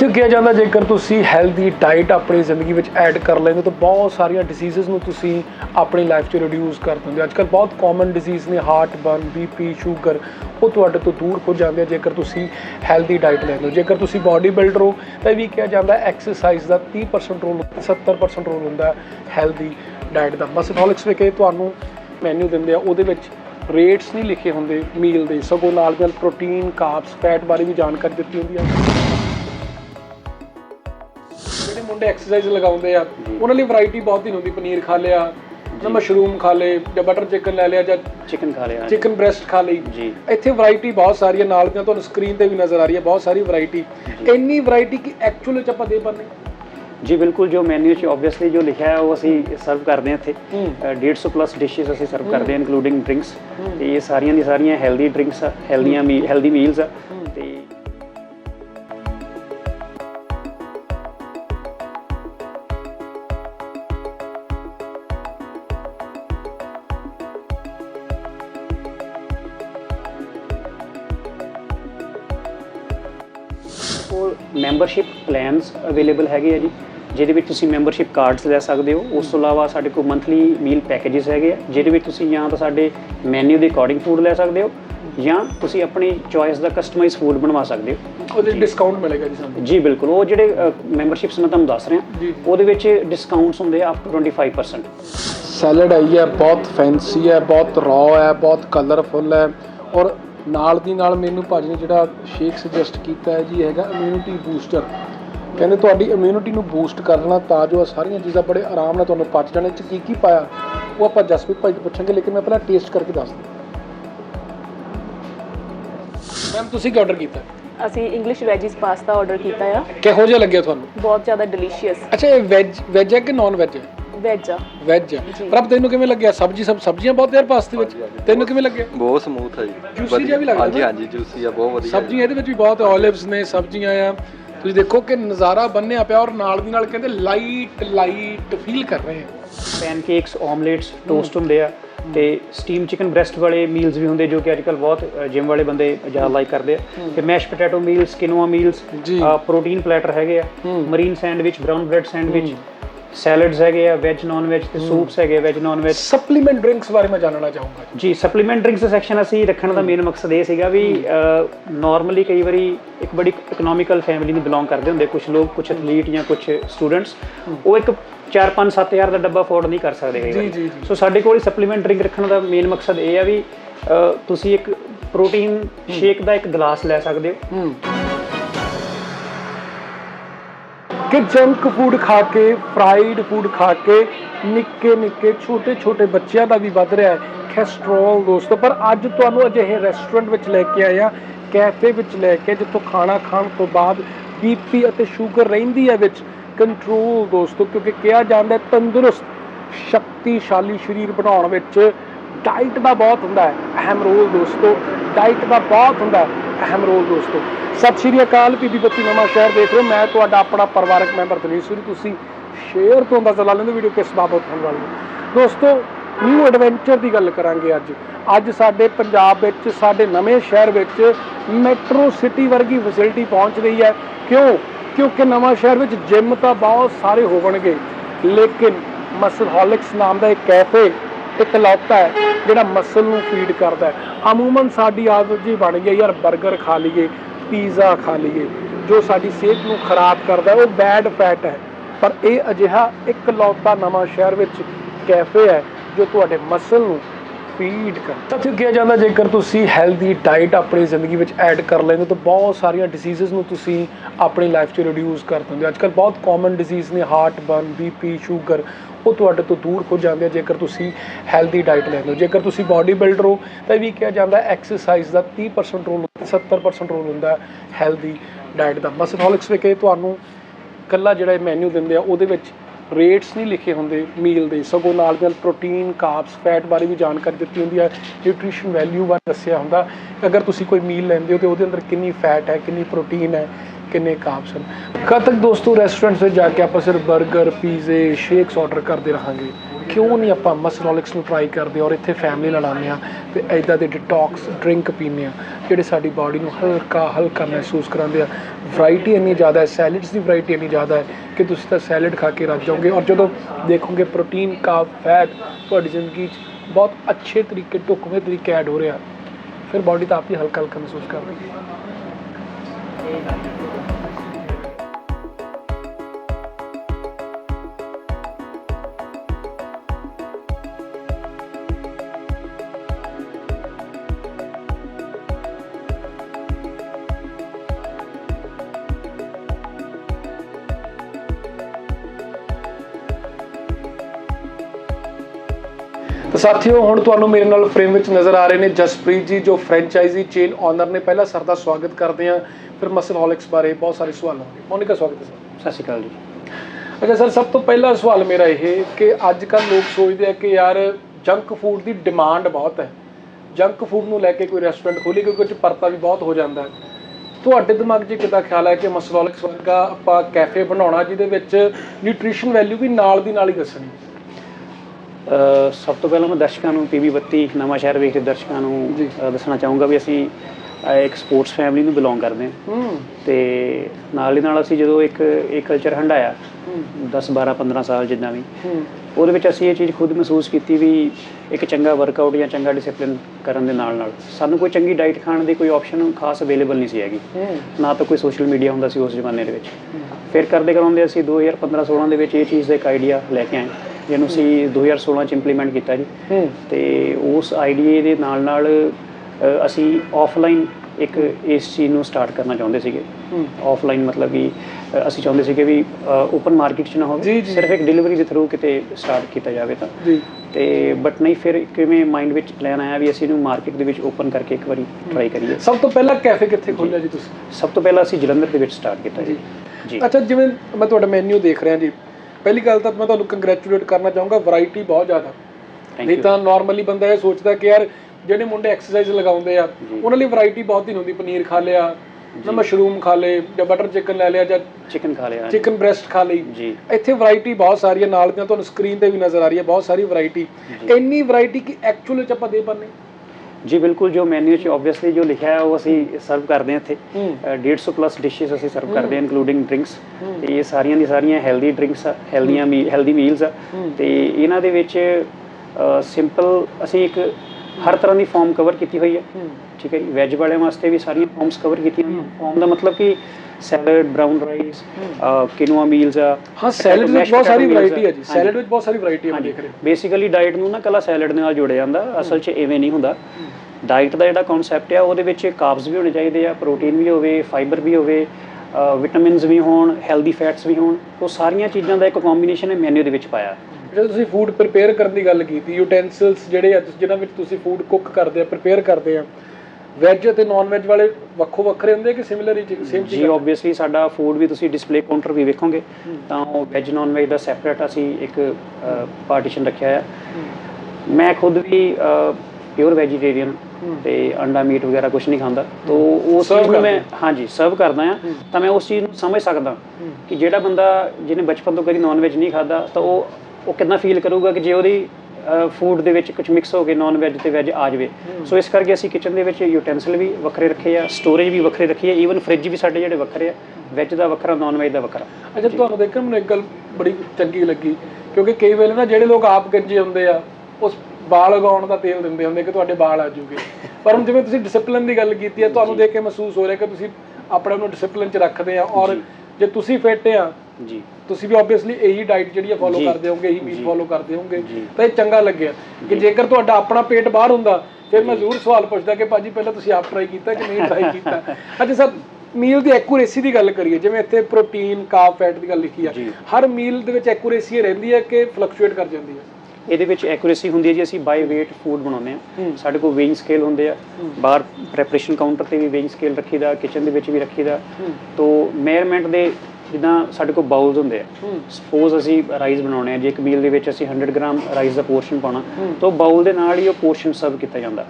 ਇੱਥੇ ਕਿਹਾ ਜਾਂਦਾ ਜੇਕਰ ਤੁਸੀਂ ਹੈਲਦੀ ਡਾਈਟ ਆਪਣੀ ਜ਼ਿੰਦਗੀ ਵਿੱਚ ਐਡ ਕਰ ਲੈਂਦੇ ਹੋ, ਤਾਂ ਬਹੁਤ ਸਾਰੀਆਂ ਡਿਸੀਜ਼ਸ ਨੂੰ ਤੁਸੀਂ ਆਪਣੀ ਲਾਈਫ 'ਚ ਰਿਡਿਊਸ ਕਰ ਦਿੰਦੇ ਹੋ। ਅੱਜਕੱਲ ਬਹੁਤ ਕਾਮਨ ਡਿਸੀਜ਼ ਨੇ ਹਾਰਟ ਬਰਨ ਬੀਪੀ ਸ਼ੂਗਰ ਉਹ ਤੁਹਾਡੇ ਤੋਂ ਦੂਰ ਹੋ ਜਾਂਦੇ ਆ ਜੇਕਰ ਤੁਸੀਂ ਹੈਲਦੀ ਡਾਈਟ ਲੈਂਦੇ ਹੋ। ਜੇਕਰ ਤੁਸੀਂ ਬਾਡੀ ਬਿਲਡਰ ਹੋ, ਤਾਂ ਇਹ ਵੀ ਕਿਹਾ ਜਾਂਦਾ ਐਕਸਰਸਾਈਜ਼ ਦਾ 30% ਰੋਲ 70% ਰੋਲ ਹੁੰਦਾ ਹੈਲਦੀ ਡਾਈਟ ਦਾ। ਮਸਟੋਲਿਕਸ ਵਿਖੇ ਤੁਹਾਨੂੰ ਮੈਨੂ ਦਿੰਦੇ ਆ, ਉਹਦੇ ਵਿੱਚ ਰੇਟਸ ਨਹੀਂ ਲਿਖੇ ਹੁੰਦੇ ਮੀਲ ਦੇ। ਸਗੋਂ ਨਾਲ ਨਾਲ ਪ੍ਰੋਟੀਨ ਕਾਰਬਸ ਫੈਟ ਬਾਰੇ ਵੀ ਜਾਣਕਾਰੀ ਦਿੱਤੀ ਹੁੰਦੀ ਹੈ ਮੁੰਡੇ ਐਕਸਰਸਾਈਜ਼ ਲਗਾਉਂਦੇ ਆ। ਉਹਨਾਂ ਲਈ ਵੈਰਾਈਟੀ ਬਹੁਤ ਹੀ ਹੁੰਦੀ। ਪਨੀਰ ਖਾ ਲਿਆ ਨਾ ਮਸ਼ਰੂਮ ਖਾ ਲੇ ਜਾਂ ਬਟਰ ਚਿਕਨ ਲੈ ਲਿਆ ਜਾਂ ਚਿਕਨ ਖਾ ਲਿਆ ਚਿਕਨ ਬ੍ਰੈਸਟ ਖਾ ਲਈ। ਜੀ। ਇੱਥੇ ਵੈਰਾਈਟੀ ਬਹੁਤ ਸਾਰੀ ਹੈ ਨਾਲ ਦੀਆਂ ਤੁਹਾਨੂੰ ਸਕਰੀਨ ਤੇ ਵੀ ਨਜ਼ਰ ਆ ਰਹੀ ਹੈ ਬਹੁਤ ਸਾਰੀ ਵੈਰਾਈਟੀ ਇੰਨੀ ਵੈਰਾਈਟੀ ਕਿ ਐਕਚੁਅਲ ਵਿੱਚ ਆਪਾਂ ਦੇ ਪਾਉਂਦੇ ਜੀ ਬਿਲਕੁਲ ਜੋ ਮੈਨੂ 'ਚ ਆਬਵੀਅਸਲੀ ਜੋ ਲਿਖਿਆ ਹੈ ਉਹ ਅਸੀਂ ਸਰਵ ਕਰਦੇ ਹਾਂ ਇੱਥੇ। ਹੂੰ। ਅ, 150 ਪਲੱਸ ਡਿਸ਼ਸ ਅਸੀਂ ਸਰਵ ਕਰਦੇ ਹਾਂ ਇਨਕਲੂਡਿੰਗ ਡਰਿੰਕਸ ਤੇ ਇਹ ਸਾਰੀਆਂ ਦੀ ਸਾਰੀਆਂ ਹੈਲਦੀ ਡਰਿੰਕਸ ਆ ਹੈਲਦੀਆਂ ਮੀ ਹੈਲਦੀ ਮੀਲਸ ਆ। ਤੇ ਮੈਂਬਰਸ਼ਿਪ ਪਲਾਨਸ ਅਵੇਲੇਬਲ ਹੈਗੇ ਆ ਜੀ ਜਿਹਦੇ ਵਿੱਚ ਤੁਸੀਂ ਮੈਂਬਰਸ਼ਿਪ ਕਾਰਡਸ ਲੈ ਸਕਦੇ ਹੋ। ਉਸ ਤੋਂ ਇਲਾਵਾ ਸਾਡੇ ਕੋਲ ਮੰਥਲੀ ਮੀਲ ਪੈਕੇजेस ਹੈਗੇ ਆ ਜਿਹਦੇ ਵਿੱਚ ਤੁਸੀਂ ਜਾਂ ਤਾਂ ਸਾਡੇ ਮੈਨੂ ਦੇ ਅਕੋਰਡਿੰਗ ਫੂਡ ਲੈ ਸਕਦੇ ਹੋ ਜਾਂ ਤੁਸੀਂ ਆਪਣੀ ਚੋਇਸ ਦਾ ਕਸਟਮਾਈਜ਼ ਫੂਡ ਬਣਵਾ ਸਕਦੇ ਹੋ। ਉਹਦੇ ਡਿਸਕਾਊਂਟ ਮਿਲੇਗਾ ਜੀ ਸਾਨੂੰ? ਜੀ ਬਿਲਕੁਲ। ਉਹ ਜਿਹੜੇ ਮੈਂਬਰਸ਼ਿਪਸ ਮੈਂ ਤੁਹਾਨੂੰ ਦੱਸ ਰਿਹਾ। ਉਹਦੇ ਵਿੱਚ ਡਿਸਕਾਊਂਟਸ ਹੁੰਦੇ ਆ ਅਪ ਟੂ 25% ਸੈਲਡ ਆਈ ਹੈ ਬਹੁਤ ਫੈਂਸੀ ਹੈ ਬਹੁਤ ਰॉ ਹੈ ਬਹੁਤ ਕਲਰਫੁਲ ਹੈ। ਔਰ ਨਾਲ ਦੀ ਨਾਲ ਮੈਨੂੰ ਭਾਜੀ ਨੇ ਜਿਹੜਾ ਸ਼ੇਕ ਸੁਜੈਸਟ ਕੀਤਾ ਹੈ ਜੀ ਹੈਗਾ ਇਮਿਊਨਿਟੀ ਬੂਸਟਰ ਕਹਿੰਦੇ ਤੁਹਾਡੀ ਇਮਿਊਨਿਟੀ ਨੂੰ ਬੂਸਟ ਕਰਨਾ ਤਾਂ ਜੋ ਇਹ ਸਾਰੀਆਂ ਚੀਜ਼ਾਂ ਬੜੇ ਆਰਾਮ ਨਾਲ ਤੁਹਾਨੂੰ ਪਚ ਜਾਣ। 'ਚ ਕੀ ਕੀ ਪਾਇਆ ਉਹ ਆਪਾਂ ਜਸਪੀਤ ਭਾਈ ਤੋਂ ਪੁੱਛਾਂਗੇ ਲੇਕਿਨ ਮੈਂ ਪਹਿਲਾਂ ਟੇਸਟ ਕਰਕੇ ਦੱਸ ਦਿੰਦਾ। ਮੈਮ ਤੁਸੀਂ ਕੀ ਆਰਡਰ ਕੀਤਾ? ਅਸੀਂ ਇੰਗਲਿਸ਼ ਵੈਜਿਸ ਪਾਸਤਾ ਆਰਡਰ ਕੀਤਾ ਆ। ਕਿਹੋ ਜਿਹਾ ਲੱਗਿਆ ਤੁਹਾਨੂੰ? ਬਹੁਤ ਜ਼ਿਆਦਾ ਡਿਲੀਸ਼ੀਅਸ ਅੱਛਾ ਇਹ ਵੈਜ ਵੈਜ ਹੈ ਕਿ ਨਾਨ ਵੈਜ ਹੈ? ਵੈਜ ਆ। ਵੈਜ। ਪ੍ਰਭ ਤੈਨੂੰ ਕਿਵੇਂ ਲੱਗਿਆ? ਸਬਜ਼ੀ ਸਭ ਸਬਜ਼ੀਆਂ ਬਹੁਤ ਯਾਰ ਪਾਸਤੇ ਵਿੱਚ। ਤੈਨੂੰ ਕਿਵੇਂ ਲੱਗਿਆ? ਬਹੁਤ ਸਮੂਥ ਹੈ ਜੀ। Juicy ਜਿਹਾ ਵੀ ਲੱਗਦਾ ਹਾਂਜੀ ਨਾ? ਹਾਂਜੀ ਜੂਸੀ ਆ ਬਹੁਤ ਵਧੀਆ। ਸਬਜ਼ੀਆਂ ਇਹਦੇ ਵਿੱਚ ਵੀ ਬਹੁਤ ਓਲਿਵਸ ਨੇ ਸਬਜ਼ੀਆਂ ਆ। ਤੁਸੀਂ ਦੇਖੋ ਕਿ ਨਜ਼ਾਰਾ ਬੰਨਿਆ ਪਿਆ ਔਰ ਨਾਲ ਦੀ ਨਾਲ ਕਹਿੰਦੇ ਲਾਈਟ ਲਾਈਟ ਫੀਲ ਕਰ ਰਹੇ ਆ। ਪੈਨਕੇਕਸ ਆਮਲੇਟਸ ਟੋਸਟ ਹੁੰਦੇ ਆ ਤੇ ਸਟੀਮ ਚਿਕਨ ਬ੍ਰੈਸਟ ਵਾਲੇ ਮੀਲਸ ਵੀ ਹੁੰਦੇ ਜੋ ਕਿ ਅੱਜਕੱਲ ਬਹੁਤ ਜਿਮ ਵਾਲੇ ਬੰਦੇ ਜ਼ਿਆਦਾ ਲਾਈਕ ਕਰਦੇ ਆ। ਤੇ mash potato meals quinoa meals ਜੀ। ਪ੍ਰੋਟੀਨ ਪਲੈਟਰ ਹੈਗੇ ਆ। ਹੂੰ। Marine sandwich brown bread sandwich salads ਹੈਗੇ ਆ ਵੈਜ ਨਾਨ ਵੈਜ ਤੇ ਸੂਪਸ ਹੈਗੇ veg non veg supplement drinks ਬਾਰੇ ਮੈਂ ਜਾਣਨਾ ਚਾਹੂੰਗਾ। ਜੀ ਸਪਲੀਮੈਂਟ ਡਰਿੰਕਸ ਸੈਕਸ਼ਨ ਅਸੀਂ ਰੱਖਣ ਦਾ ਮੇਨ ਮਕਸਦ ਇਹ ਸੀਗਾ ਵੀ ਨਾਰਮਲੀ ਕਈ ਵਾਰੀ ਇੱਕ ਬੜੀ ਇਕਨੋਮਿਕਲ ਫੈਮਿਲੀ ਨੂੰ ਬਿਲੋਂਗ ਕਰਦੇ ਹੁੰਦੇ ਕੁਝ ਲੋਕ ਕੁਝ ਐਥਲੀਟ ਜਾਂ ਕੁਝ ਸਟੂਡੈਂਟਸ ਉਹ ਇੱਕ 4 5 7000 ਦਾ ਡੱਬਾ ਅਫੋਰਡ ਨਹੀਂ ਕਰ ਸਕਦੇ ਕਈ ਜੀ, ਵਾਰੀ। ਸੋ ਸਾਡੇ ਕੋਲ ਸਪਲੀਮੈਂਟ ਡਰਿੰਕ ਰੱਖਣ ਦਾ ਮੇਨ ਮਕਸਦ ਇਹ ਆ ਵੀ ਤੁਸੀਂ ਇੱਕ ਪ੍ਰੋਟੀਨ ਸ਼ੇਕ ਦਾ ਇੱਕ ਗਲਾਸ ਲੈ ਸਕਦੇ ਹੋ। ਕਿ ਜੰਕ ਫੂਡ ਖਾ ਕੇ, ਫਰਾਈਡ ਫੂਡ ਖਾ ਕੇ, ਨਿੱਕੇ ਨਿੱਕੇ ਛੋਟੇ ਛੋਟੇ ਬੱਚਿਆਂ ਦਾ ਵੀ ਵੱਧ ਰਿਹਾ ਹੈ ਕੋਲੇਸਟ੍ਰੋਲ ਦੋਸਤੋ। ਪਰ ਅੱਜ ਤੁਹਾਨੂੰ ਅਜਿਹੇ ਰੈਸਟੋਰੈਂਟ ਵਿੱਚ ਲੈ ਕੇ ਆਇਆ ਕੈਫੇ ਵਿੱਚ ਲੈ ਕੇ, ਜਿੱਥੋਂ ਖਾਣਾ ਖਾਣ ਤੋਂ ਬਾਅਦ ਬੀਪੀ ਅਤੇ ਸ਼ੂਗਰ ਰਹਿੰਦੀ ਹੈ ਵਿੱਚ ਕੰਟਰੋਲ ਦੋਸਤੋ, ਕਿਉਂਕਿ ਕਿਹਾ ਜਾਂਦਾ ਹੈ ਤੰਦਰੁਸਤ, ਸ਼ਕਤੀਸ਼ਾਲੀ ਸਰੀਰ ਬਣਾਉਣ ਵਿੱਚ ਡਾਈਟ ਦਾ ਬਹੁਤ ਹੁੰਦਾ ਹੈ, ਅਹਿਮ ਰੋਲ ਦੋਸਤੋ ਡਾਈਟ ਦਾ ਬਹੁਤ ਹੁੰਦਾ ਹੈ। ਅਹਿਮ ਰੋਲ ਦੋਸਤੋ। ਸਤਿ ਸ਼੍ਰੀ ਅਕਾਲ ਪੀਪੀ ਬੱਤੀ ਨਵਾਂ ਸ਼ਹਿਰ ਦੇਖ ਰਹੇ ਹੋ। ਮੈਂ ਤੁਹਾਡਾ ਆਪਣਾ ਪਰਿਵਾਰਕ ਮੈਂਬਰ ਦਨੀਸ਼ ਸੂਰੀ ਤੁਸੀਂ ਸ਼ੇਅਰ ਤੋਂ ਅੰਦਾਜ਼ਾ ਲਾ ਲੈਂਦੇ ਵੀਡੀਓ ਕਿਸ ਬਾਬਤ ਹੋਣ ਵਾਲੀ ਹੈ। ਦੋਸਤੋ ਨਿਊ ਐਡਵੈਂਚਰ ਦੀ ਗੱਲ ਕਰਾਂਗੇ ਅੱਜ। ਅੱਜ ਸਾਡੇ ਪੰਜਾਬ ਵਿੱਚ, ਸਾਡੇ ਨਵੇਂ ਸ਼ਹਿਰ ਵਿੱਚ ਮੈਟਰੋ ਸਿਟੀ ਵਰਗੀ ਫੈਸਿਲਿਟੀ ਪਹੁੰਚ ਰਹੀ ਹੈ। ਕਿਉਂ? ਕਿਉਂਕਿ ਨਵਾਂ ਸ਼ਹਿਰ ਵਿੱਚ ਜਿਮ ਤਾਂ ਬਹੁਤ ਸਾਰੇ ਹੋਣਗੇ ਲੇਕਿਨ ਮਸਲ ਹੌਲਿਕਸ ਨਾਮ ਦਾ ਇੱਕ ਕੈਫੇ ਇਕਲੌਤਾ ਹੈ। ਜਿਹੜਾ ਮਸਲ ਨੂੰ ਫੀਡ ਕਰਦਾ ਹੈ। ਅਮੂਮਨ ਸਾਡੀ ਆਦਤ ਜੀ ਬਣ ਗਈ ਯਾਰ 버ਗਰ ਖਾ ਲਈਏ ਪੀਜ਼ਾ ਖਾ ਲਈਏ। ਜੋ ਸਾਡੀ ਸਿਹਤ ਨੂੰ ਖਰਾਬ ਕਰਦਾ ਉਹ ਬੈਡ ਫੈਟ ਹੈ। ਪਰ ਇਹ ਅਜਿਹਾ ਇੱਕ ਲੌਤਾ ਨਵਾਂ ਸ਼ਹਿਰ ਵਿੱਚ ਕੈਫੇ ਹੈ, ਜੋ ਤੁਹਾਡੇ ਮਸਲ ਨੂੰ ਫੀਡ ਕਰ। ਤਾਂ ਫਿਰ ਕਿਹਾ ਜਾਂਦਾ ਜੇਕਰ ਤੁਸੀਂ ਹੈਲਦੀ ਡਾਈਟ ਆਪਣੀ ਜ਼ਿੰਦਗੀ ਵਿੱਚ ਐਡ ਕਰ ਲੈਂਦੇ ਹੋ ਤਾਂ ਬਹੁਤ ਸਾਰੀਆਂ ਡਿਸੀਜ਼ਸ ਨੂੰ ਤੁਸੀਂ ਆਪਣੀ ਲਾਈਫ 'ਚ ਰਿਡਿਊਸ ਕਰ ਦਿੰਦੇ ਹੋ। ਅੱਜਕੱਲ ਬਹੁਤ ਕਾਮਨ ਡਿਸੀਜ਼ ਨੇ ਹਾਰਟ ਬਰਨ ਬੀਪੀ ਸ਼ੂਗਰ ਉਹ ਤੁਹਾਡੇ ਤੋਂ ਦੂਰ ਹੋ ਜਾਂਦੇ ਆ ਜੇਕਰ ਤੁਸੀਂ ਹੈਲਦੀ ਡਾਈਟ ਲੈਂਦੇ ਹੋ। ਜੇਕਰ ਤੁਸੀਂ ਬਾਡੀ ਬਿਲਡਰ ਹੋ, ਤਾਂ ਇਹ ਵੀ ਕਿਹਾ ਜਾਂਦਾ ਐਕਸਰਸਾਈਜ਼ ਦਾ 30% ਰੋਲ 70% ਰੋਲ ਹੁੰਦਾ ਹੈਲਦੀ ਡਾਈਟ ਦਾ। ਮਸਟੋਲਿਕਸ ਵਿਖੇ ਤੁਹਾਨੂੰ ਕੱਲਾ ਜਿਹੜਾ ਮੈਨੂ ਦਿੰਦੇ ਆ, ਉਹਦੇ ਵਿੱਚ ਰੇਟਸ ਨਹੀਂ ਲਿਖੇ ਹੁੰਦੇ ਮੀਲ ਦੇ। ਸਗੋਂ ਨਾਲ ਨਾਲ ਪ੍ਰੋਟੀਨ, ਕਾਰਬਸ, ਫੈਟ ਬਾਰੇ ਵੀ ਜਾਣਕਾਰੀ ਦਿੱਤੀ ਹੁੰਦੀ ਹੈ। ਨਿਊਟ੍ਰੀਸ਼ਨ ਵੈਲਿਊ ਬਾਰੇ ਦੱਸਿਆ ਹੁੰਦਾ। ਅਗਰ ਤੁਸੀਂ ਕੋਈ ਮੀਲ ਲੈਂਦੇ ਹੋ ਤੇ ਉਹਦੇ ਅੰਦਰ ਕਿੰਨੀ ਫੈਟ ਹੈ, ਕਿੰਨੀ ਪ੍ਰੋਟੀਨ ਹੈ, ਕਿੰਨੇ ਕਾਰਬਸ ਹਨ। ਕਦ ਤੱਕ ਦੋਸਤੋ ਰੈਸਟੋਰੈਂਟਸ ਵਿੱਚ ਜਾ ਕੇ ਆਪਾਂ ਸਿਰਫ 버ਗਰ ਪੀਜ਼ੇ ਸ਼ੇਕਸ ਆਰਡਰ ਕਰਦੇ ਰਹਾਂਗੇ? ਕਿਉਂ ਨਹੀਂ ਆਪਾਂ ਮਸਲੋਲਿਕਸ ਨੂੰ ਟਰਾਈ ਕਰਦੇ ਔਰ ਇੱਥੇ ਫੈਮਿਲੀ ਨਾਲ ਆਉਂਦੇ ਆ ਤੇ ਐਦਾਂ ਦੇ ਡਿਟੌਕਸ ਡਰਿੰਕ ਪੀਂਦੇ ਆ ਜਿਹੜੇ ਸਾਡੀ ਬਾਡੀ ਨੂੰ ਹਲਕਾ ਹਲਕਾ ਮਹਿਸੂਸ ਕਰਾਉਂਦੇ ਆ। ਵੈਰਾਈਟੀ ਇੰਨੀ ਜ਼ਿਆਦਾ ਹੈ ਸੈਲਡਸ ਦੀ ਵੈਰਾਈਟੀ ਇੰਨੀ ਜ਼ਿਆਦਾ ਹੈ ਕਿ ਤੁਸੀਂ ਤਾਂ ਸੈਲਡ ਖਾ ਕੇ ਰੱਜ ਜਾਓਗੇ ਔਰ ਜਦੋਂ ਦੇਖੋਗੇ ਪ੍ਰੋਟੀਨ ਕਾ ਫੈਟ ਤੁਹਾਡੀ ਜ਼ਿੰਦਗੀ 'ਚ ਬਹੁਤ ਅੱਛੇ ਤਰੀਕੇ, ਢੁਕਵੇਂ ਤਰੀਕੇ ਐਡ ਹੋ ਰਿਹਾ ਫਿਰ ਬਾਡੀ ਤਾਂ ਆਪ ਹੀ ਹਲਕਾ ਹਲਕਾ ਮਹਿਸੂਸ ਕਰਦੀ ਹੈ। ਸਾਥੀਓ ਹੁਣ ਤੁਹਾਨੂੰ ਮੇਰੇ ਨਾਲ ਫਰੇਮ ਵਿੱਚ ਨਜ਼ਰ ਆ ਰਹੇ ਨੇ ਜਸਪ੍ਰੀਤ ਜੀ ਜੋ ਫਰੈਂਚਾਈਜ਼ੀ ਚੇਨ ਓਨਰ ਨੇ। ਪਹਿਲਾਂ ਸਰ ਦਾ ਸਵਾਗਤ ਕਰਦੇ ਹਾਂ ਫਿਰ ਮਸਲਹੋਲਿਕਸ ਬਾਰੇ ਬਹੁਤ ਸਾਰੇ ਸਵਾਲ ਹੋਣਗੇ। ਮੋਨਿਕਾ ਸਵਾਗਤ ਹੈ ਸਰ ਸਤਿ ਸ਼੍ਰੀ ਅਕਾਲ ਜੀ। ਅੱਛਾ ਸਰ ਸਭ ਤੋਂ ਪਹਿਲਾ ਸਵਾਲ ਮੇਰਾ ਇਹ ਕਿ ਅੱਜ ਕੱਲ੍ਹ ਲੋਕ ਸੋਚਦੇ ਆ ਕਿ ਯਾਰ ਜੰਕ ਫੂਡ ਦੀ ਡਿਮਾਂਡ ਬਹੁਤ ਹੈ। ਜੰਕ ਫੂਡ ਨੂੰ ਲੈ ਕੇ ਕੋਈ ਰੈਸਟੋਰੈਂਟ ਖੋਲੀ ਕਿਉਂਕਿ 'ਚ ਪਰਤਾ ਵੀ ਬਹੁਤ ਹੋ ਜਾਂਦਾ ਹੈ। ਤੁਹਾਡੇ ਦਿਮਾਗ 'ਚ ਕਿੱਦਾਂ ਖਿਆਲ ਹੈ ਕਿ ਮਸਲਹੋਲਿਕਸ ਵਰਗਾ ਆਪਾਂ ਕੈਫੇ ਬਣਾਉਣਾ ਜਿਹਦੇ ਵਿੱਚ ਨਿਊਟ੍ਰੀਸ਼ਨ ਵੈਲਿਊ ਵੀ ਨਾਲ ਦੀ ਨਾਲ ਹੀ ਦੱਸਣੀ? ਸਭ ਤੋਂ ਪਹਿਲਾਂ ਮੈਂ ਦਰਸ਼ਕਾਂ ਨੂੰ ਪੀਵੀ 32 ਨਵਾਂ ਸ਼ਹਿਰ ਵੇਖ ਦੇ ਦਰਸ਼ਕਾਂ ਨੂੰ ਦੱਸਣਾ ਚਾਹੂੰਗਾ ਵੀ ਅਸੀਂ ਇੱਕ ਸਪੋਰਟਸ ਫੈਮਿਲੀ ਨੂੰ ਬਿਲੋਂਗ ਕਰਦੇ ਹਾਂ। ਤੇ ਨਾਲ ਹੀ ਨਾਲ ਅਸੀਂ ਜਦੋਂ ਇੱਕ ਇਹ ਕਲਚਰ ਹੰਡਾਇਆ ਹੂੰ। 10 12 15 ਸਾਲ ਜਿੱਦਾਂ ਵੀ ਉਹਦੇ ਵਿੱਚ ਅਸੀਂ ਇਹ ਚੀਜ਼ ਖੁਦ ਮਹਿਸੂਸ ਕੀਤੀ ਵੀ ਇੱਕ ਚੰਗਾ ਵਰਕਆਊਟ ਜਾਂ ਚੰਗਾ ਡਿਸਪਲਿਨ ਕਰਨ ਦੇ ਨਾਲ ਨਾਲ ਸਾਨੂੰ ਕੋਈ ਚੰਗੀ ਡਾਈਟ ਖਾਣ ਦੀ ਕੋਈ ਆਪਸ਼ਨ ਖਾਸ ਅਵੇਲੇਬਲ ਨਹੀਂ ਸੀ ਹੈਗੀ। ਨਾ ਤਾਂ ਕੋਈ ਸੋਸ਼ਲ ਮੀਡੀਆ ਹੁੰਦਾ ਸੀ ਉਸ ਜ਼ਮਾਨੇ ਦੇ ਵਿੱਚ। ਫਿਰ ਕਰਦੇ ਕਰਾਉਂਦੇ ਅਸੀਂ 2015 16 ਦੇ ਵਿੱਚ ਇਹ ਚੀਜ਼ ਦਾ ਇੱਕ ਆਈਡੀਆ ਲੈ ਕੇ ਆਏ। ਜਿਹਨੂੰ ਅਸੀਂ 2016 ਚ ਇੰਪਲੀਮੈਂਟ ਕੀਤਾ ਜੀ। ਤੇ ਉਸ ਆਈਡੀਏ ਦੇ ਨਾਲ ਨਾਲ ਅਸੀਂ ਆਫਲਾਈਨ ਇੱਕ ਇਸ ਚੀਜ਼ ਨੂੰ ਸਟਾਰਟ ਕਰਨਾ ਚਾਹੁੰਦੇ ਸੀਗੇ। ਆਫਲਾਈਨ ਮਤਲਬ ਕਿ ਅਸੀਂ ਚਾਹੁੰਦੇ ਸੀਗੇ ਵੀ ਓਪਨ ਮਾਰਕੀਟ 'ਚ ਨਾ ਹੋਵੇ। ਸਿਰਫ ਇੱਕ ਡਿਲੀਵਰੀ ਦੇ ਥਰੂ ਕਿਤੇ ਸਟਾਰਟ ਕੀਤਾ ਜਾਵੇ ਤਾਂ। ਤੇ ਬਟ ਨਹੀਂ ਫਿਰ ਕਿਵੇਂ ਮਾਈਂਡ ਵਿੱਚ ਪਲਾਨ ਆਇਆ ਵੀ ਅਸੀਂ ਇਹਨੂੰ ਮਾਰਕੀਟ ਦੇ ਵਿੱਚ ਓਪਨ ਕਰਕੇ ਇੱਕ ਵਾਰੀ ਟਰਾਈ ਕਰੀਏ। ਸਭ ਤੋਂ ਪਹਿਲਾਂ ਕੈਫੇ ਕਿੱਥੇ ਖੋਲ੍ਹਿਆ ਜੀ ਤੁਸੀਂ? ਸਭ ਤੋਂ ਪਹਿਲਾਂ ਅਸੀਂ ਜਲੰਧਰ ਦੇ ਵਿੱਚ ਸਟਾਰਟ ਕੀਤਾ ਜੀ। ਜੀ। ਅੱਛਾ ਜਿਵੇਂ ਮੈਂ ਤੁਹਾਡਾ ਮੈਨੂ ਦੇਖ ਰਿਹਾ ਜੀ ਪਹਿਲੀ ਗੱਲ ਤਾਂ ਮੈਂ ਤੁਹਾਨੂੰ ਕੰਗ੍ਰੈਚੁਲੇਟ ਕਰਨਾ ਚਾਹੂੰਗਾ ਵੈਰਾਈਟੀ ਬਹੁਤ ਜ਼ਿਆਦਾ। ਨਹੀਂ ਤਾਂ ਨਾਰਮਲੀ ਬੰਦਾ ਇਹ ਸੋਚਦਾ ਕਿ ਯਾਰ ਜਿਹੜੇ ਮੁੰਡੇ ਐਕਸਰਸਾਈਜ਼ ਲਗਾਉਂਦੇ ਆ ਉਹਨਾਂ ਲਈ ਵੈਰਾਈਟੀ ਬਹੁਤ ਹੀ ਹੁੰਦੀ ਪਨੀਰ ਖਾ ਲਿਆ ਜਾਂ। ਮਸ਼ਰੂਮ ਖਾ ਲੇ ਜਾਂ ਬਟਰ ਚਿਕਨ ਲੈ ਲਿਆ ਜਾਂ ਚਿਕਨ ਖਾ ਲਿਆ ਚਿਕਨ ਬ੍ਰੈਸਟ ਖਾ ਲਈ। ਜੀ। ਇੱਥੇ ਵੈਰਾਈਟੀ ਬਹੁਤ ਸਾਰੀ ਹੈ ਨਾਲ ਦੀਆਂ ਤੁਹਾਨੂੰ ਸਕਰੀਨ ਤੇ ਵੀ ਨਜ਼ਰ ਆ ਰਹੀ ਹੈ ਬਹੁਤ ਸਾਰੀ ਵੈਰਾਈਟੀ ਇੰਨੀ ਵੈਰਾਈਟੀ ਕਿ ਐਕਚੁਅਲ ਵਿੱਚ ਆਪਾਂ ਦੇ ਪਾਉਂਦੇ ਜੀ ਬਿਲਕੁਲ ਜੋ ਮੈਨੂ 'ਚ ਆਬਵੀਅਸਲੀ ਜੋ ਲਿਖਿਆ ਹੈ ਉਹ ਅਸੀਂ ਸਰਵ ਕਰਦੇ ਹਾਂ ਇੱਥੇ। ਹੂੰ। ਅ, 150 ਪਲੱਸ ਡਿਸ਼ਸ ਅਸੀਂ ਸਰਵ ਕਰਦੇ ਹਾਂ ਇਨਕਲੂਡਿੰਗ ਡਰਿੰਕਸ ਤੇ ਇਹ ਸਾਰੀਆਂ ਦੀ ਸਾਰੀਆਂ ਹੈਲਦੀ ਡਰਿੰਕਸ ਆ ਹੈਲਦੀਆਂ ਮੀ ਹੈਲਦੀ ਮੀਲਸ ਆ। ਤੇ ਇਹਨਾਂ ਦੇ ਵਿੱਚ ਸਿੰਪਲ ਅਸੀਂ ਇੱਕ ਹਰ ਤਰ੍ਹਾਂ ਦੀ ਫਾਰਮ ਕਵਰ ਕੀਤੀ ਹੋਈ ਹੂੰ। ਠੀਕ ਹੈ ਜੀ। ਵੈਜ ਵਾਲਿਆਂ ਵਾਸਤੇ ਵੀ ਸਾਰੀਆਂ ਫਾਰਮਸ ਕਵਰ ਕੀਤੀਆਂ ਹੋਈਆਂ। ਫਾਰਮ ਦਾ ਮਤਲਬ ਕਿ salad brown rice quinoa meals ਆ ਹਾਂ ਸੈਲਡ ਵਿੱਚ ਬਹੁਤ ਸਾਰੀ ਵੈਰਾਈਟੀ ਹੈ ਜੀ। ਸੈਲਡ ਵਿੱਚ ਬਹੁਤ ਸਾਰੀ ਵੈਰਾਈਟੀ ਹੈ ਦੇਖ ਰਹੇ। ਬੇਸਿਕਲੀ ਡਾਈਟ ਨੂੰ ਨਾ ਕੱਲਾ ਸੈਲਡ ਨਾਲ ਜੋੜਿਆ ਜਾਂਦਾ। ਅਸਲ 'ਚ ਐਵੇਂ ਨਹੀਂ ਹੁੰਦਾ। ਡਾਈਟ ਦਾ ਜਿਹੜਾ ਕਨਸੈਪਟ ਆ ਉਹਦੇ ਵਿੱਚ ਕਾਰਬਸ ਵੀ ਹੋਣੇ ਚਾਹੀਦੇ ਆ ਪ੍ਰੋਟੀਨ ਵੀ ਹੋਵੇ ਫਾਈਬਰ ਵੀ ਹੋਵੇ ਵਿਟਾਮਿਨਸ ਵੀ ਹੋਣ ਹੈਲਦੀ ਫੈਟਸ ਵੀ ਹੋਣ। ਉਹ ਸਾਰੀਆਂ ਚੀਜ਼ਾਂ ਦਾ ਇੱਕ ਕੰਬੀਨੇਸ਼ਨ ਹੈ ਮੈਨੂ ਦੇ ਵਿੱਚ ਪਾਇਆ। ਜਦੋਂ ਤੁਸੀਂ ਫੂਡ ਪ੍ਰਿਪੇਅਰ ਕਰਨ ਦੀ ਗੱਲ ਕੀਤੀ ਯੂਟੈਂਸਿਲਸ ਜਿਹੜੇ ਆ ਜਿਨ੍ਹਾਂ ਵਿੱਚ ਤੁਸੀਂ ਫੂਡ ਕੁੱਕ ਕਰਦੇ ਆ ਪ੍ਰਿਪੇਅਰ ਕਰਦੇ ਆ ਵੈਜ ਅਤੇ ਨਾਨ ਵੈਜ ਵਾਲੇ ਵੱਖੋ ਵੱਖਰੇ ਹੁੰਦੇ ਕਿ ਸਿਮਿਲਰ ਹੀ ਸੇਮ ਜੀ ਆਬਵੀਅਸਲੀ ਸਾਡਾ ਫੂਡ ਵੀ ਤੁਸੀਂ ਡਿਸਪਲੇ ਕਾਊਂਟਰ ਵੀ ਵੇਖੋਗੇ ਤਾਂ ਉਹ ਵੈਜ ਨਾਨ ਵੈਜ ਦਾ ਸੈਪਰੇਟ ਅਸੀਂ ਇੱਕ ਪਾਰਟੀਸ਼ਨ ਰੱਖਿਆ ਹੈ। ਮੈਂ ਖੁਦ ਵੀ ਪਿਓਰ ਵੈਜੀਟੇਰੀਅਨ ਤੇ ਅੰਡਾ ਮੀਟ ਵਗੈਰਾ ਕੁਝ ਨਹੀਂ ਖਾਂਦਾ। ਤੋਂ ਉਸ ਚੀਜ਼ ਨੂੰ ਮੈਂ ਹਾਂਜੀ ਸਰਵ ਕਰਦਾ ਆ। ਤਾਂ ਮੈਂ ਉਸ ਚੀਜ਼ ਨੂੰ ਸਮਝ ਸਕਦਾ ਕਿ ਜਿਹੜਾ ਬੰਦਾ ਜਿਹਨੇ ਬਚਪਨ ਤੋਂ ਕਦੀ ਨਾਨ ਵੈਜ ਨਹੀਂ ਖਾਦਾ ਤਾਂ ਉਹ ਉਹ ਕਿੰਨਾ ਫੀਲ ਕਰੂਗਾ ਕਿ ਜੇ ਉਹਦੀ ਫੂਡ ਦੇ ਵਿੱਚ ਕੁਝ ਮਿਕਸ ਹੋ ਕੇ ਨਾਨ ਵੈਜ ਤੇ ਵੈਜ ਆ ਜਾਵੇ। ਸੋ ਇਸ ਕਰਕੇ ਅਸੀਂ ਕਿਚਨ ਦੇ ਵਿੱਚ ਯੂਟੈਂਸਿਲ ਵੀ ਵੱਖਰੇ ਰੱਖੇ ਆ ਸਟੋਰੇਜ ਵੀ ਵੱਖਰੇ ਰੱਖੀ ਹੈ ਈਵਨ ਫ੍ਰਿਜ ਵੀ ਸਾਡੇ ਜਿਹੜੇ ਵੱਖਰੇ ਆ ਵੈਜ ਦਾ ਵੱਖਰਾ ਨਾਨ ਵੈਜ ਦਾ ਵੱਖਰਾ। ਅੱਛਾ ਤੁਹਾਨੂੰ ਦੇਖ ਕੇ ਮੈਨੂੰ ਇੱਕ ਗੱਲ ਬੜੀ ਚੰਗੀ ਲੱਗੀ ਕਿਉਂਕਿ ਕਈ ਵੇਲੇ ਨਾ ਜਿਹੜੇ ਲੋਕ ਆਪ ਗੰਜੇ ਹੁੰਦੇ ਆ ਉਸ ਵਾਲ ਉਗਾਉਣ ਦਾ ਤੇਲ ਦਿੰਦੇ ਹੁੰਦੇ ਕਿ ਤੁਹਾਡੇ ਵਾਲ ਆ ਜੂਗੇ ਪਰ ਹੁਣ ਜਿਵੇਂ ਤੁਸੀਂ ਡਿਸਪਲਿਨ ਦੀ ਗੱਲ ਕੀਤੀ ਹੈ ਤੁਹਾਨੂੰ ਦੇਖ ਕੇ ਮਹਿਸੂਸ ਹੋ ਰਿਹਾ ਕਿ ਤੁਸੀਂ ਆਪਣੇ ਆਪ ਨੂੰ ਡਿਸਪਲਿਨ 'ਚ ਰੱਖਦੇ ਆ ਔਰ ਜੇ। ਤੁਸੀਂ ਫਿੱਟ ਆ ਜੀ। ਤੁਸੀਂ ਵੀ ਆਬਵੀਅਸਲੀ ਇਹੀ ਡਾਈਟ ਜਿਹੜੀ ਆ ਫੋਲੋ। ਕਰਦੇ ਹੋਵੋਗੇ ਇਹੀ ਮੀਲ। ਫੋਲੋ ਕਰਦੇ ਹੋਵੋਗੇ ਜੀ। ਤਾਂ ਇਹ ਚੰਗਾ ਲੱਗਿਆ। ਕਿ ਜੇਕਰ ਤੁਹਾਡਾ ਆਪਣਾ ਪੇਟ ਬਾਹਰ ਹੁੰਦਾ ਫਿਰ ਮੈਂ ਜ਼ਰੂਰ ਸਵਾਲ ਪੁੱਛਦਾ ਕਿ ਭਾਜੀ ਪਹਿਲਾਂ ਤੁਸੀਂ ਆਪ ਟਰਾਈ ਕੀਤਾ ਕਿ ਨਹੀਂ ਟਰਾਈ ਕੀਤਾ? ਅੱਛਾ ਸਰ ਮੀਲ ਦੀ ਐਕੂਰੇਸੀ ਦੀ ਗੱਲ ਕਰੀਏ ਜਿਵੇਂ ਇੱਥੇ ਪ੍ਰੋਟੀਨ ਕਾਰਬ ਫੈਟ ਦੀ ਗੱਲ ਲਿਖੀ ਆ। ਹਰ ਮੀਲ ਦੇ ਵਿੱਚ ਐਕੂਰੇਸੀ ਰਹਿੰਦੀ ਹੈ ਕਿ ਫਲਕਚੁਏਟ ਕਰ ਜਾਂਦੀ ਹੈ? ਇਹਦੇ ਵਿੱਚ ਐਕੂਰੇਸੀ ਹੁੰਦੀ ਹੈ ਜੀ ਅਸੀਂ ਬਾਈ weight ਫੂਡ ਬਣਾਉਂਦੇ ਆ ਸਾਡੇ ਕੋਲ ਵੇਇੰਗ ਸਕੇਲ ਹੁੰਦੇ ਆ। ਬਾਹਰ ਪ੍ਰੈਪਰੇਸ਼ਨ ਕਾਊਂਟਰ ਤੇ ਵੀ ਵੇਇੰਗ ਸਕੇਲ ਰੱਖੀਦਾ ਕਿਚਨ ਦੇ ਵਿੱਚ ਵੀ ਰੱਖੀਦਾ। ਤੋਂ ਮੇਅਰਮੈਂਟ ਦੇ ਜਿੱਦਾਂ ਸਾਡੇ ਕੋਲ ਬਾਉਲਸ ਹੁੰਦੇ ਆ। ਸਪੋਜ਼ ਅਸੀਂ ਰਾਈਸ ਬਣਾਉਣੇ ਆ ਜੇ ਇੱਕ ਮੀਲ ਦੇ ਵਿੱਚ ਅਸੀਂ 100 ਗ੍ਰਾਮ ਰਾਈਸ ਦਾ ਪੋਰਸ਼ਨ ਪਾਉਣਾ ਤਾਂ ਬਾਉਲ ਦੇ ਨਾਲ ਹੀ ਉਹ ਪੋਰਸ਼ਨ ਸਰਵ ਕੀਤਾ ਜਾਂਦਾ।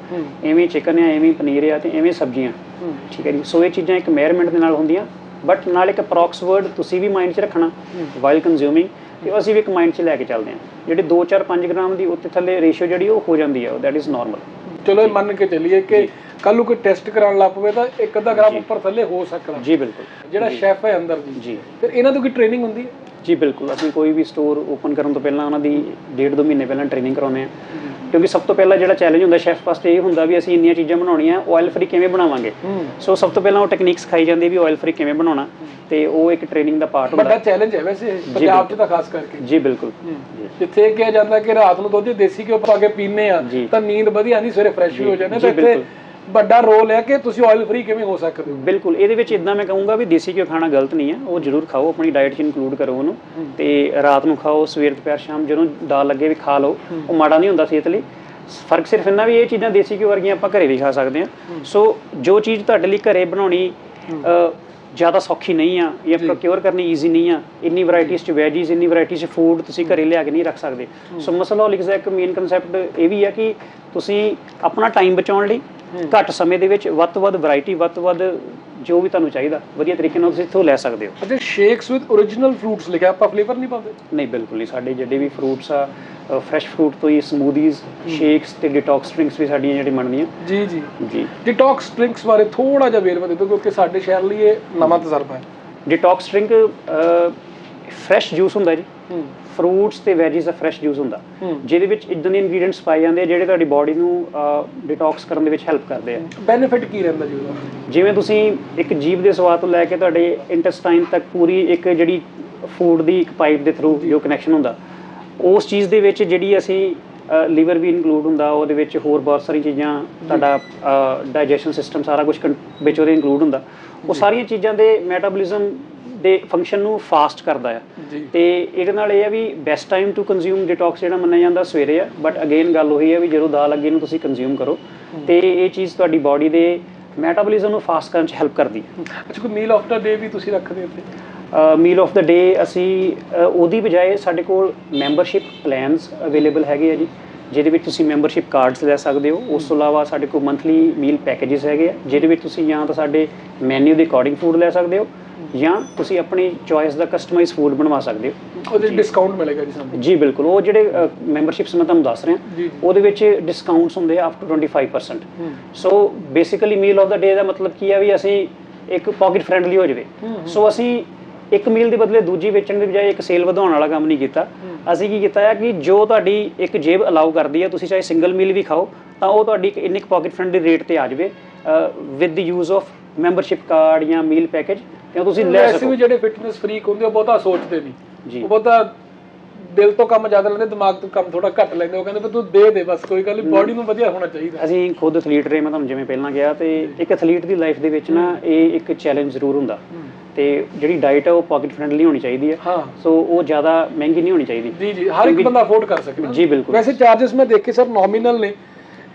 ਐਵੇਂ ਚਿਕਨ ਆ ਐਵੇਂ ਪਨੀਰ ਆ ਤੇ ਐਵੇਂ ਸਬਜ਼ੀਆਂ। ਠੀਕ ਹੈ ਜੀ? ਸੋ ਇਹ ਚੀਜ਼ਾਂ ਇੱਕ ਮੇਅਰਮੈਂਟ ਦੇ ਨਾਲ ਹੁੰਦੀਆਂ ਬਟ ਨਾਲ ਇੱਕ ਅਪਰੋਕਸ ਵਰਡ ਤੁਸੀਂ ਵੀ ਮਾਈਂਡ 'ਚ ਰੱਖਣਾ ਵਾਈਲ ਕੰਜ਼ਿਊਮਿੰਗ ਤੇ ਅਸੀਂ ਵੀ ਇੱਕ ਮਾਈਂਡ 'ਚ ਲੈ ਕੇ ਚੱਲਦੇ ਹਾਂ। ਜਿਹੜੇ 2 4 5 ਗ੍ਰਾਮ ਦੀ ਉੱਤੇ ਥੱਲੇ ਰੇਸ਼ੋ ਜਿਹੜੀ ਉਹ ਹੋ ਜਾਂਦੀ ਹੈ ਦੈਟ ਇਜ਼ ਨਾਰਮਲ ਚਲੋ ਇਹ ਮੰਨ ਕੇ ਚੱਲੀਏ ਕਿ ਕੱਲ ਨੂੰ ਕੋਈ ਟੈਸਟ ਕਰਾਉਣ ਲੱਗ ਪਵੇ ਤਾਂ ਇੱਕ ਅੱਧਾ ਗ੍ਰਾਮ ਉੱਪਰ ਥੱਲੇ ਹੋ ਸਕਦਾ। ਜੀ ਬਿਲਕੁਲ। ਜਿਹੜਾ ਸ਼ੈਫ ਹੈ ਅੰਦਰ ਜੀ ਜੀ। ਫਿਰ ਇਹਨਾਂ ਦੀ ਕੋਈ ਟ੍ਰੇਨਿੰਗ ਹੁੰਦੀ ਹੈ? ਜੀ ਬਿਲਕੁਲ। ਅਸੀਂ ਕੋਈ ਵੀ ਸਟੋਰ ਓਪਨ ਕਰਨ ਤੋਂ ਪਹਿਲਾਂ ਉਹਨਾਂ ਦੀ ਡੇਢ ਦੋ ਮਹੀਨੇ ਪਹਿਲਾਂ ਟ੍ਰੇਨਿੰਗ ਕਰਾਉਂਦੇ ਆ ਕਿਉਂਕਿ ਸਭ ਤੋਂ ਪਹਿਲਾਂ ਜਿਹੜਾ ਚੈਲੰਜ ਹੁੰਦਾ ਸ਼ੈਫ ਵਾਸਤੇ ਇਹ ਹੁੰਦਾ ਵੀ ਅਸੀਂ ਇੰਨੀਆਂ ਚੀਜ਼ਾਂ ਬਣਾਉਣੀਆਂ ਆਇਲ ਫ੍ਰੀ ਕਿਵੇਂ ਬਣਾਵਾਂਗੇ? ਸੋ ਸਭ ਤੋਂ ਪਹਿਲਾਂ ਉਹ ਟੈਕਨੀਕ ਸਿਖਾਈ ਜਾਂਦੀ ਵੀ ਆਇਲ ਫ੍ਰੀ ਕਿਵੇਂ ਬਣਾਉਣਾ ਤੇ ਉਹ ਇੱਕ ਟ੍ਰੇਨਿੰਗ ਦਾ ਪਾਰਟ ਹੁੰਦਾ। ਵੱਡਾ ਚੈਲੰਜ ਹੈ ਵੈਸੇ ਪੰਜਾਬ 'ਚ ਤਾਂ ਖਾਸ ਕਰਕੇ। ਜੀ ਬਿਲਕੁਲ। ਜਿੱਥੇ ਕਿਹਾ ਜਾਂਦਾ ਕਿ ਰਾਤ ਨੂੰ ਦੁੱਧ ਦੇਸੀ ਘਿਓ ਪਾ ਕੇ ਪੀਨੇ ਆ। ਤਾਂ ਨੀਂਦ ਵਧੀਆ ਆਉਂਦੀ ਸਵੇਰੇ ਫਰੈਸ਼ ਹੋ ਜਾਂਦੇ ਤਾਂ ਇੱਥੇ। ਵੱਡਾ ਰੋਲ ਹੈ ਕਿ ਤੁਸੀਂ ਆਇਲ ਫ੍ਰੀ ਕਿਵੇਂ ਹੋ ਸਕਦੇ ਹੋ? ਬਿਲਕੁਲ ਇਹਦੇ ਵਿੱਚ ਇਦਾਂ ਮੈਂ ਕਹੂੰਗਾ ਵੀ ਦੇਸੀ ਘਿਓ ਖਾਣਾ ਗਲਤ ਨਹੀਂ ਹੈ ਉਹ ਜ਼ਰੂਰ ਖਾਓ ਆਪਣੀ ਡਾਈਟ 'ਚ ਇਨਕਲੂਡ ਕਰੋ ਉਹਨੂੰ ਤੇ ਰਾਤ ਨੂੰ ਖਾਓ ਸਵੇਰ ਦੁਪਹਿਰ ਸ਼ਾਮ ਜਦੋਂ ਦਾਲ ਲੱਗੇ ਵੀ ਖਾ ਲਓ ਉਹ ਮਾੜਾ ਨਹੀਂ ਹੁੰਦਾ ਸਿਹਤ ਲਈ। ਫ਼ਰਕ ਸਿਰਫ ਇੰਨਾ ਵੀ ਇਹ ਚੀਜ਼ਾਂ ਦੇਸੀ ਘਿਓ ਵਰਗੀਆਂ ਆਪਾਂ ਘਰੇ ਵੀ ਖਾ ਸਕਦੇ ਹਾਂ। ਸੋ ਜੋ ਚੀਜ਼ ਤੁਹਾਡੇ ਲਈ ਘਰੇ ਬਣਾਉਣੀ ਜ਼ਿਆਦਾ ਸੌਖੀ ਨਹੀਂ ਆ ਜਾਂ ਪ੍ਰੋਕਿਉਰ ਕਰਨੀ ਈਜ਼ੀ ਨਹੀਂ ਆ। ਇੰਨੀ ਵੈਰਾਈਟੀਜ਼ ਚ ਵੈਜੀਜ਼ ਇੰਨੀ ਵੈਰਾਈਟੀਜ਼ ਚ ਫੂਡ ਤੁਸੀਂ ਘਰੇ ਲਿਆ ਕੇ ਨਹੀਂ ਰੱਖ ਸਕਦੇ। ਸੋ ਮਸਲੋਲਿਕਸ ਦਾ ਇੱਕ ਮੇਨ ਕਨਸੈਪਟ ਇਹ ਵੀ ਆ ਕਿ ਤੁਸੀਂ ਆਪਣਾ ਟਾਈਮ ਬਚਾਉਣ ਲਈ ਘੱਟ ਸਮੇਂ ਦੇ ਵਿੱਚ ਵੱਧ ਤੋਂ ਵੱਧ ਵੈਰਾਈਟੀ ਵੱਧ ਤੋਂ ਵੱਧ ਜੋ ਵੀ ਤੁਹਾਨੂੰ ਚਾਹੀਦਾ ਵਧੀਆ ਤਰੀਕੇ ਨਾਲ ਤੁਸੀਂ ਇੱਥੋਂ ਲੈ ਸਕਦੇ ਹੋ। ਅੱਛਾ ਸ਼ੇਕਸ ਵਿਦ origignal ਫਰੂਟਸ ਲਿਖਿਆ ਆਪਾਂ ਫਲੇਵਰ ਨਹੀਂ ਪਾਉਂਦੇ? ਨਹੀਂ ਬਿਲਕੁਲ ਨਹੀਂ। ਸਾਡੇ ਜਿਹੜੇ ਵੀ ਫਰੂਟਸ ਆ ਫਰੈਸ਼ ਫਰੂਟ ਤੋਂ ਹੀ ਸਮੂਦੀਜ਼ ਸ਼ੇਕਸ ਤੇ ਡਿਟੌਕਸ ਡਰਿੰਕਸ ਵੀ ਸਾਡੀਆਂ ਜਿਹੜੀ ਬਣਦੀਆਂ। ਜੀ ਜੀ। ਜੀ। ਡਿਟੌਕਸ ਡਰਿੰਕਸ ਬਾਰੇ ਥੋੜਾ ਜਿਹਾ ਵੇਰਵਾ ਦੇ ਦਿਓ ਕਿਉਂਕਿ ਸਾਡੇ ਸ਼ਹਿਰ ਲਈ ਇਹ ਨਵਾਂ ਤਜਰਬਾ ਹੈ। ਡਿਟੌਕਸ ਡਰਿੰਕ ਫਰੈਸ਼ ਜੂਸ ਹੁੰਦਾ ਜੀ। ਫਰੂਟਸ ਤੇ ਵੈਜੀਜ਼ ਦਾ ਫਰੈਸ਼ ਜੂਸ ਹੁੰਦਾ। ਜਿਹਦੇ ਵਿੱਚ ਇਦਾਂ ਦੇ ਇਨਗਰੀਡੀਅੰਟਸ ਪਾਏ ਜਾਂਦੇ ਆ ਜਿਹੜੇ ਤੁਹਾਡੀ ਬਾਡੀ ਨੂੰ ਡਿਟੌਕਸ ਕਰਨ ਦੇ ਵਿੱਚ ਹੈਲਪ ਕਰਦੇ ਆ। ਬੈਨੀਫਿਟ ਕੀ ਰਹਿੰਦਾ ਜੀ ਉਹਦਾ? ਜਿਵੇਂ ਤੁਸੀਂ ਇੱਕ ਜੀਭ ਦੇ ਸਵਾਦ ਤੋਂ ਲੈ ਕੇ ਤੁਹਾਡੇ ਇੰਟੈਸਟਾਈਨ ਤੱਕ ਪੂਰੀ ਇੱਕ ਜਿਹੜੀ ਫੂਡ ਦੀ ਇੱਕ ਪਾਈਪ ਦੇ ਥਰੂ ਜੋ ਕਨੈਕਸ਼ਨ ਹੁੰਦਾ ਉਸ ਚੀਜ਼ ਦੇ ਵਿੱਚ ਜਿਹੜੀ ਅਸੀਂ ਲੀਵਰ ਵੀ ਇਨਕਲੂਡ ਹੁੰਦਾ ਉਹਦੇ ਵਿੱਚ ਹੋਰ ਬਹੁਤ ਸਾਰੀ ਚੀਜ਼ਾਂ ਤੁਹਾਡਾ ਡਾਈਜੈਸ਼ਨ ਸਿਸਟਮ ਸਾਰਾ ਕੁਝ ਵਿੱਚ ਉਹਦੇ ਇਨਕਲੂਡ ਹੁੰਦਾ। ਉਹ ਸਾਰੀਆਂ ਚੀਜ਼ਾਂ ਦੇ ਮੈਟਾਬੋਲਿਜ਼ਮ ਦੇ ਫੰਕਸ਼ਨ ਨੂੰ ਫਾਸਟ ਕਰਦਾ ਆ। ਤੇ ਇਹਦੇ ਨਾਲ ਇਹ ਆ ਵੀ best time to consume detox ਜਿਹੜਾ ਮੰਨਿਆ ਜਾਂਦਾ ਸਵੇਰੇ ਆ ਬਟ ਅਗੇਨ ਗੱਲ ਉਹੀ ਆ ਵੀ ਜਦੋਂ ਦਾਲ ਲੱਗੇ ਨੂੰ ਤੁਸੀਂ ਕੰਜ਼ਿਊਮ ਕਰੋ। ਤੇ ਇਹ ਚੀਜ਼ ਤੁਹਾਡੀ ਬਾਡੀ ਦੇ ਮੈਟਾਬੋਲਿਜ਼ਮ ਨੂੰ ਫਾਸਟ ਕਰਨ 'ਚ ਹੈਲਪ ਕਰਦੀ ਹੈ ਅੱਛਾ ਕੋਈ ਮੀਲ ਆਫ ਦਾ ਡੇ ਵੀ ਤੁਸੀਂ ਰੱਖਦੇ ਹੋ ਇੱਥੇ? ਮੀਲ ਆਫ ਦਾ ਡੇ ਅਸੀਂ ਉਹਦੀ ਬਜਾਏ ਸਾਡੇ ਕੋਲ ਮੈਂਬਰਸ਼ਿਪ ਪਲਾਨਸ ਅਵੇਲੇਬਲ ਹੈਗੇ ਆ ਜੀ। ਜਿਹਦੇ ਵਿੱਚ ਤੁਸੀਂ ਮੈਂਬਰਸ਼ਿਪ ਕਾਰਡਸ ਲੈ ਸਕਦੇ ਹੋ। ਉਸ ਤੋਂ ਇਲਾਵਾ ਸਾਡੇ ਕੋਲ ਮੰਥਲੀ ਮੀਲ ਪੈਕੇजेस ਹੈਗੇ ਆ ਜਿਹਦੇ ਵਿੱਚ ਤੁਸੀਂ ਜਾਂ ਤਾਂ ਸਾਡੇ ਮੈਨੂ ਦੇ ਅਕੋਰਡਿੰਗ ਫੂਡ ਲੈ ਸਕਦੇ ਹੋ ਜਾਂ ਤੁਸੀਂ ਆਪਣੀ ਚੋਇਸ ਦਾ ਕਸਟਮਾਈਜ਼ ਫੂਡ ਬਣਵਾ ਸਕਦੇ ਹੋ। ਉਹਦੇ ਡਿਸਕਾਊਂਟ ਮਿਲੇਗਾ ਜੀ ਸਾਨੂੰ। ਜੀ ਬਿਲਕੁਲ। ਉਹ ਜਿਹੜੇ ਮੈਂਬਰਸ਼ਿਪਸ ਮੈਂ ਤੁਹਾਨੂੰ ਦੱਸ ਰਿਹਾ। ਉਹਦੇ ਵਿੱਚ ਡਿਸਕਾਊਂਟਸ ਹੁੰਦੇ ਆ ਅਪ ਟੂ 25% ਹੂੰ। ਸੋ basically meal of the day ਦਾ ਮਤਲਬ ਕੀ ਆ ਵੀ ਅਸੀਂ ਇੱਕ ਪਾਕਟ ਫ੍ਰੈਂਡਲੀ ਹੋ ਜਾਵੇ। ਸੋ ਅਸੀਂ ਇੱਕ ਮੀਲ ਦੇ ਬਦਲੇ ਦੂਜੀ ਵੇਚਣ ਦੇ ਬਜਾਏ ਇੱਕ ਸੇਲ ਵਧਾਉਣ ਵਾਲਾ ਕੰਮ ਨਹੀਂ ਕੀਤਾ। ਅਸੀਂ ਕੀ ਕੀਤਾ ਹੈ ਕਿ ਜੋ ਤੁਹਾਡੀ ਇੱਕ ਜੇਬ ਅਲਾਉ ਕਰਦੀ ਹੈ ਤੁਸੀਂ ਚਾਹੇ ਸਿੰਗਲ ਮੀਲ ਵੀ ਖਾਓ ਤਾਂ ਉਹ ਤੁਹਾਡੀ ਇੱਕ ਇੰਨੀ ਪਾਕਟ ਫ੍ਰੈਂਡਲੀ ਰੇਟ ਤੇ ਆ ਜਾਵੇ with the use of membership card ਜਾਂ ਮੀਲ ਪੈਕੇਜ ਤੇ ਤੁਸੀਂ ਲੈ ਵੈਸੇ ਸਕੋ। ਵੀ ਜਿਹੜੇ ਫਿਟਨੈਸ ਫਰੀਕ ਹੁੰਦੇ ਉਹ ਬਹੁਤਾ ਸੋਚਦੇ ਨਹੀਂ। ਜੀ। ਉਹ ਬਹੁਤਾ ਦਿਲ ਤੋਂ ਕੰਮ ਜ਼ਿਆਦਾ ਲੈਂਦੇ ਦਿਮਾਗ ਤੋਂ ਕੰਮ ਥੋੜਾ ਘੱਟ ਲੈਂਦੇ ਉਹ ਕਹਿੰਦੇ ਵੀ ਤੂੰ ਦੇ ਦੇ ਬਸ ਕੋਈ ਗੱਲ ਨਹੀਂ ਬਾਡੀ ਨੂੰ ਵਧੀਆ ਹੋਣਾ ਚਾਹੀਦਾ। ਅਸੀਂ ਖੁਦ ਐਥਲੀਟ ਰਹੇ ਮੈਂ ਤੁਹਾਨੂੰ ਜਿਵੇਂ ਪਹਿਲਾਂ ਕਿਹਾ ਤੇ ਇੱਕ ਐਥਲੀਟ ਦੀ ਲਾਈਫ ਦੇ ਵਿੱਚ ਨਾ ਇਹ ਇੱਕ ਚੈਲੰਜ ਜ਼ਰੂਰ ਹੁੰਦਾ। ਤੇ ਜਿਹੜੀ ਡਾਈਟ ਹੈ ਉਹ ਪਾਕਟ ਫ੍ਰੈਂਡਲੀ ਹੋਣੀ ਚਾਹੀਦੀ ਹੈ ਹਾਂ। ਸੋ ਉਹ ਜ਼ਿਆਦਾ ਮਹਿੰਗੀ ਨਹੀਂ ਹੋਣੀ ਚਾਹੀਦੀ। ਜੀ ਜੀ ਹਰ ਇੱਕ ਬੰਦਾ ਅਫੋਰਡ ਕਰ ਸਕਦਾ। ਜੀ ਬਿਲਕੁਲ। ਵੈਸੇ ਚਾਰजेस ਮੈਂ ਦੇਖੇ ਸਰ ਨੋਮੀਨਲ ਨੇ।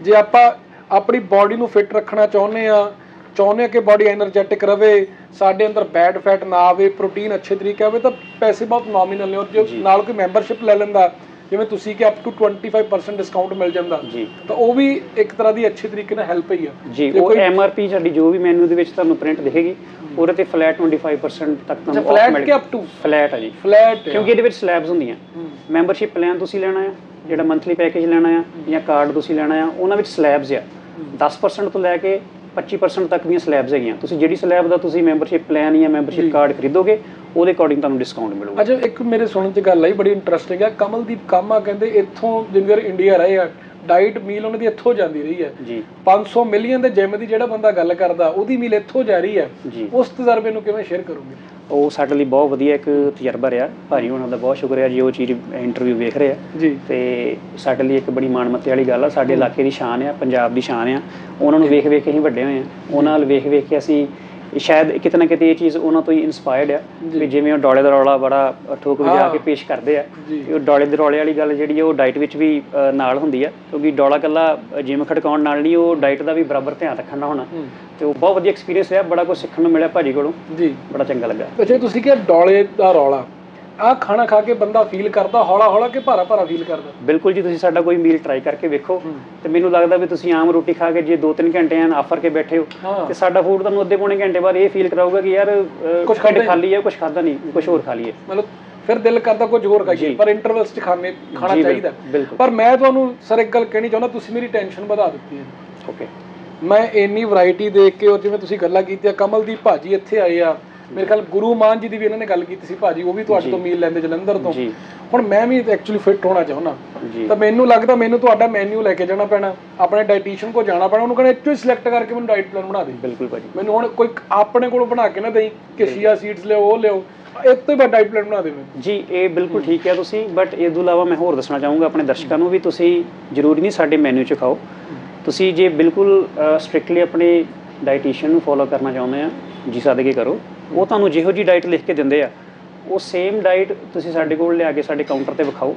ਜੇ ਆਪਾਂ ਆਪਣੀ ਬਾਡੀ ਨੂੰ ਫਿਟ ਰੱਖਣਾ ਚਾਹੁੰਦੇ ਆ ਚਾਹੁੰਦੇ ਕਿ ਬਾਡੀ એનર્ਜੈਟਿਕ ਰਹੇ ਸਾਡੇ ਅੰਦਰ ਬੈਡ ਫੈਟ ਨਾ ਆਵੇ ਪ੍ਰੋਟੀਨ ਅੱਛੇ ਤਰੀਕੇ ਆਵੇ ਤਾਂ ਪੈਸੇ ਬਹੁਤ ਨੋਮੀਨਲ ਨੇ ਔਰ ਜੇ ਨਾਲ ਕੋਈ ਮੈਂਬਰਸ਼ਿਪ ਲੈ ਲੈਂਦਾ ਜਿਵੇਂ ਤੁਸੀਂ ਕਿ ਅਪ ਟੂ 25% ਡਿਸਕਾਊਂਟ ਮਿਲ ਜਾਂਦਾ ਤਾਂ ਉਹ ਵੀ ਇੱਕ ਤਰ੍ਹਾਂ ਦੀ ਅੱਛੇ ਤਰੀਕੇ ਨਾਲ ਹੈਲਪ ਹੀ ਆ। ਜੀ ਉਹ ਪੀ ਸਾਡੀ ਜੋ ਵੀ ਮੈਨੂ ਦੇ ਵਿੱਚ ਤੁਹਾਨੂੰ ਪ੍ਰਿੰਟ ਦਿਖੇਗੀ ਉਹਦੇ ਤੇ ਫਲੈਟ 25% ਤੱਕ ਤੁਹਾਨੂੰ ਫਲੈਟ ਕਿ ਅਪ ਟੂ ਫਲੈਟ ਹੈ ਜੀ। ਫਲੈਟ ਕਿਉਂਕਿ ਇਹਦੇ ਵਿੱਚ ਸਲੈਬਸ ਹੁੰਦੀਆਂ। ਮੈਂਬਰਸ਼ਿਪ ਪਲਾਨ ਤੁਸੀਂ ਲੈਣਾ ਆ ਜਿਹੜਾ ਮੰਥਲੀ ਪੈਕੇਜ ਲੈਣਾ ਆ ਜਾਂ ਕਾਰਡ ਤੁਸੀਂ ਲੈਣਾ ਆ ਉਹਨਾਂ ਵਿੱਚ ਸਲੈਬਸ ਆ। 10% ਤੋਂ ਲੈ ਕੇ 25% ਤੱਕ ਦੀਆਂ ਸਲੈਬਸ ਹੈਗੀਆਂ। ਤੁਸੀਂ ਜਿਹੜੀ ਸਲੈਬ ਦਾ ਤੁਸੀਂ ਮੈਂਬਰਸ਼ਿਪ ਪਲਾਨ ਜਾਂ ਮੈਂਬਰਸ਼ਿਪ ਕਾਰਡ ਖਰੀਦੋਗੇ ਉਹਦੇ ਅਕੋਰਡਿੰਗ ਤੁਹਾਨੂੰ ਡਿਸਕਾਊਂਟ ਮਿਲੂਗਾ। ਅੱਛਾ ਇੱਕ ਮੇਰੇ ਸੁਣਨ ਚ ਗੱਲ ਆਈ ਬੜੀ ਇੰਟਰਸਟਿੰਗ ਹੈ ਕਮਲਦੀਪ ਕਾਮਾ ਕਹਿੰਦੇ ਇੱਥੋਂ ਜਿੰਦਰ ਇੰਡੀਆ ਰਹੇ ਆ ਡਾਈਟ ਮੀਲ ਉਹਨਾਂ ਦੀ ਇੱਥੋਂ ਜਾਂਦੀ ਰਹੀ ਹੈ ਜੀ। 500 ਮਿਲੀਅਨ ਦੇ ਜਿਮ ਦੀ ਜਿਹੜਾ ਬੰਦਾ ਗੱਲ ਕਰਦਾ ਉਹਦੀ ਮੀਲ ਇੱਥੋਂ ਜਾ ਰਹੀ ਹੈ ਉਸ ਤਜਰਬੇ ਨੂੰ ਕਿਵੇਂ ਸ਼ੇਅਰ ਕਰੋਗੇ? ਉਹ ਸਾਡੇ ਲਈ ਬਹੁਤ ਵਧੀਆ ਇੱਕ ਤਜਰਬਾ ਰਿਹਾ। ਭਾਜੀ ਉਹਨਾਂ ਦਾ ਬਹੁਤ ਸ਼ੁਕਰੀਆ ਜੀ ਉਹ ਚੀਜ਼ ਇੰਟਰਵਿਊ ਵੇਖ ਰਹੇ ਆ। ਜੀ। ਤੇ ਸਾਡੇ ਲਈ ਇੱਕ ਬੜੀ ਮਾਣਮੱਤੇ ਵਾਲੀ ਗੱਲ ਆ। ਸਾਡੇ ਇਲਾਕੇ ਦੀ ਸ਼ਾਨ ਆ ਪੰਜਾਬ ਦੀ ਸ਼ਾਨ ਆ। ਉਹਨਾਂ ਨੂੰ ਵੇਖ ਵੇਖ ਕੇ ਅਸੀਂ ਵੱਡੇ ਹੋਏ ਆ। ਉਹਨਾਂ ਨਾਲ ਵੇਖ ਵੇਖ ਕੇ ਅਸੀਂ ਸ਼ਾਇਦ ਕਿਤੇ ਨਾ ਕਿਤੇ ਇਹ ਚੀਜ਼ ਉਹਨਾਂ ਤੋਂ ਹੀ ਇਨਸਪਾਇਰਡ ਆ ਵੀ ਜਿਵੇਂ ਉਹ ਡੋਲੇ ਦਾ ਰੌਲਾ ਬੜਾ ਠੋਕ ਵਜਾ। ਕੇ ਪੇਸ਼ ਕਰਦੇ ਆ। ਉਹ ਡੋਲੇ ਦੇ ਰੌਲੇ ਵਾਲੀ ਗੱਲ ਜਿਹੜੀ ਉਹ ਡਾਈਟ ਵਿੱਚ ਵੀ ਨਾਲ ਹੁੰਦੀ ਆ। ਕਿਉਂਕਿ ਡੋਲਾ ਕੱਲਾ ਜਿਮ ਖੜਕਾਉਣ ਨਾਲ ਨਹੀਂ ਉਹ ਡਾਈਟ ਦਾ ਵੀ ਬਰਾਬਰ ਧਿਆਨ ਰੱਖਣਾ ਹੋਣਾ। ਤੇ ਉਹ ਬਹੁਤ ਵਧੀਆ ਐਕਸਪੀਰੀਅੰਸ ਰਿਹਾ ਬੜਾ ਕੁਝ ਸਿੱਖਣ ਨੂੰ ਮਿਲਿਆ ਭਾਜੀ ਕੋਲੋਂ। ਜੀ। ਬੜਾ ਚੰਗਾ ਲੱਗਾ। ਅੱਛਾ ਤੁਸੀਂ ਕਿਹਾ ਡੋਲੇ ਦਾ ਰੌਲਾ। ਆਹ ਖਾਣਾ ਖਾ ਕੇ ਬੰਦਾ ਫੀਲ ਕਰਦਾ ਹੌਲਾ ਹੌਲਾ ਕਿ ਭਾਰਾ ਭਾਰਾ ਫੀਲ ਕਰਦਾ। ਬਿਲਕੁਲ ਜੀ ਤੁਸੀਂ ਸਾਡਾ ਕੋਈ ਮੀਲ ਟਰਾਈ ਕਰਕੇ ਵੇਖੋ ਤੇ ਮੈਨੂੰ ਲੱਗਦਾ ਵੀ ਤੁਸੀਂ ਆਮ ਰੋਟੀ ਖਾ ਕੇ ਜੇ 2-3 ਘੰਟੇ ਆਂ ਆਫਰ ਕੇ ਬੈਠੇ ਹੋ ਤੇ ਸਾਡਾ ਫੂਡ ਤੁਹਾਨੂੰ ਅੱਧੇ ਪੌਣੇ ਘੰਟੇ ਬਾਅਦ ਇਹ ਫੀਲ ਕਰਾਊਗਾ ਕਿ ਯਾਰ ਹੀ ਖਾਲੀ ਹੈ ਕੁਝ ਖਾਦਾ ਨਹੀਂ ਕੁਝ ਹੋਰ ਖਾ ਲਈਏ। ਮਤਲਬ ਫਿਰ ਦਿਲ ਕਰਦਾ ਕੁਝ ਹੋਰ ਖਾਈਏ। ਪਰ ਇੰਟਰਵਲਸ 'ਚ ਖਾਣੇ ਖਾਣਾ ਚਾਹੀਦਾ। ਪਰ ਮੈਂ ਤੁਹਾਨੂੰ ਸਰ ਇੱਕ ਗੱਲ ਕਹਿਣੀ ਚਾਹੁੰਦਾ ਤੁਸੀਂ ਮੇਰੀ ਟੈਨਸ਼ਨ ਵਧਾ ਦਿੱਤੀ ਹੈ। ਓਕੇ ਮੈਂ ਇੰਨੀ ਵੈਰਾਈਟੀ ਦੇਖ ਕੇ ਔਰ ਜਿਵੇਂ ਤੁਸੀਂ ਗੱਲਾਂ ਕੀਤੀਆਂ ਕਮਲਦੀਪ ਭਾਜੀ ਇੱਥੇ ਆਏ ਆ ਮੇਰੇ ਖਿਆਲ ਗੁਰੂ ਮਾਨ ਜੀ ਦੀ ਵੀ ਇਹਨਾਂ ਨੇ ਗੱਲ ਕੀਤੀ ਸੀ ਭਾਜੀ ਉਹ ਵੀ ਤੁਹਾਡੇ ਤੋਂ ਮੀਲ ਲੈਂਦੇ ਜਲੰਧਰ ਤੋਂ। ਹੁਣ ਮੈਂ ਵੀ ਐਕਚੁਅਲੀ ਫਿੱਟ ਹੋਣਾ ਚਾਹੁੰਦਾ। ਤਾਂ ਮੈਨੂੰ ਲੱਗਦਾ ਮੈਨੂੰ ਤੁਹਾਡਾ ਮੈਨੂ ਲੈ ਕੇ ਜਾਣਾ ਪੈਣਾ ਆਪਣੇ ਡਾਈਟੀਸ਼ੀਅਨ ਕੋਲ ਜਾਣਾ ਪੈਣਾ ਉਹਨੂੰ ਕਹਿੰਦਾ ਇੱਥੋਂ ਹੀ ਸਿਲੈਕਟ ਕਰਕੇ ਮੈਨੂੰ ਡਾਈਟ ਪਲਾਨ ਬਣਾ ਦੇ। ਬਿਲਕੁਲ ਭਾਜੀ। ਮੈਨੂੰ ਹੁਣ ਕੋਈ ਆਪਣੇ ਕੋਲੋਂ ਬਣਾ ਕੇ ਨਾ ਦੇਈ ਕਿ ਸ਼ੀਆ ਸੀਡਸ ਲਿਓ ਉਹ ਲਿਓ ਇਹ ਤੋਂ ਬਾ ਡਾਈਟ ਪਲਾਨ ਬਣਾ ਦੇ ਮੈਨੂੰ ਜੀ ਇਹ ਬਿਲਕੁਲ ਠੀਕ ਹੈ ਤੁਸੀਂ ਬਟ ਇਹ ਤੋਂ ਇਲਾਵਾ ਮੈਂ ਹੋਰ ਦੱਸਣਾ ਚਾਹੂੰਗਾ ਆਪਣੇ ਦਰਸ਼ਕਾਂ ਨੂੰ ਵੀ ਤੁਸੀਂ ਜ਼ਰੂਰੀ ਨਹੀਂ ਸਾਡੇ ਮੈਨੂ 'ਚ ਖਾਓ। ਤੁਸੀਂ ਜੇ ਬਿਲਕੁਲ ਸਟ੍ਰਿਕਟਲੀ ਆਪਣੇ ਡਾਈਟੀਸ਼ੀਅਨ ਨੂੰ ਫੋਲੋ ਕਰਨਾ ਚਾਹੁੰਦੇ ਆ ਜੀ ਸਦਕੇ ਕਰੋ। ਉਹ ਤੁਹਾਨੂੰ ਜਿਹੋ ਜੀ ਡਾਈਟ ਲਿਖ ਕੇ ਦਿੰਦੇ ਆ ਉਹ ਸੇਮ ਡਾਈਟ ਤੁਸੀਂ ਸਾਡੇ ਕੋਲ ਲਿਆ ਕੇ ਸਾਡੇ ਕਾਊਂਟਰ ਤੇ ਵਿਖਾਓ।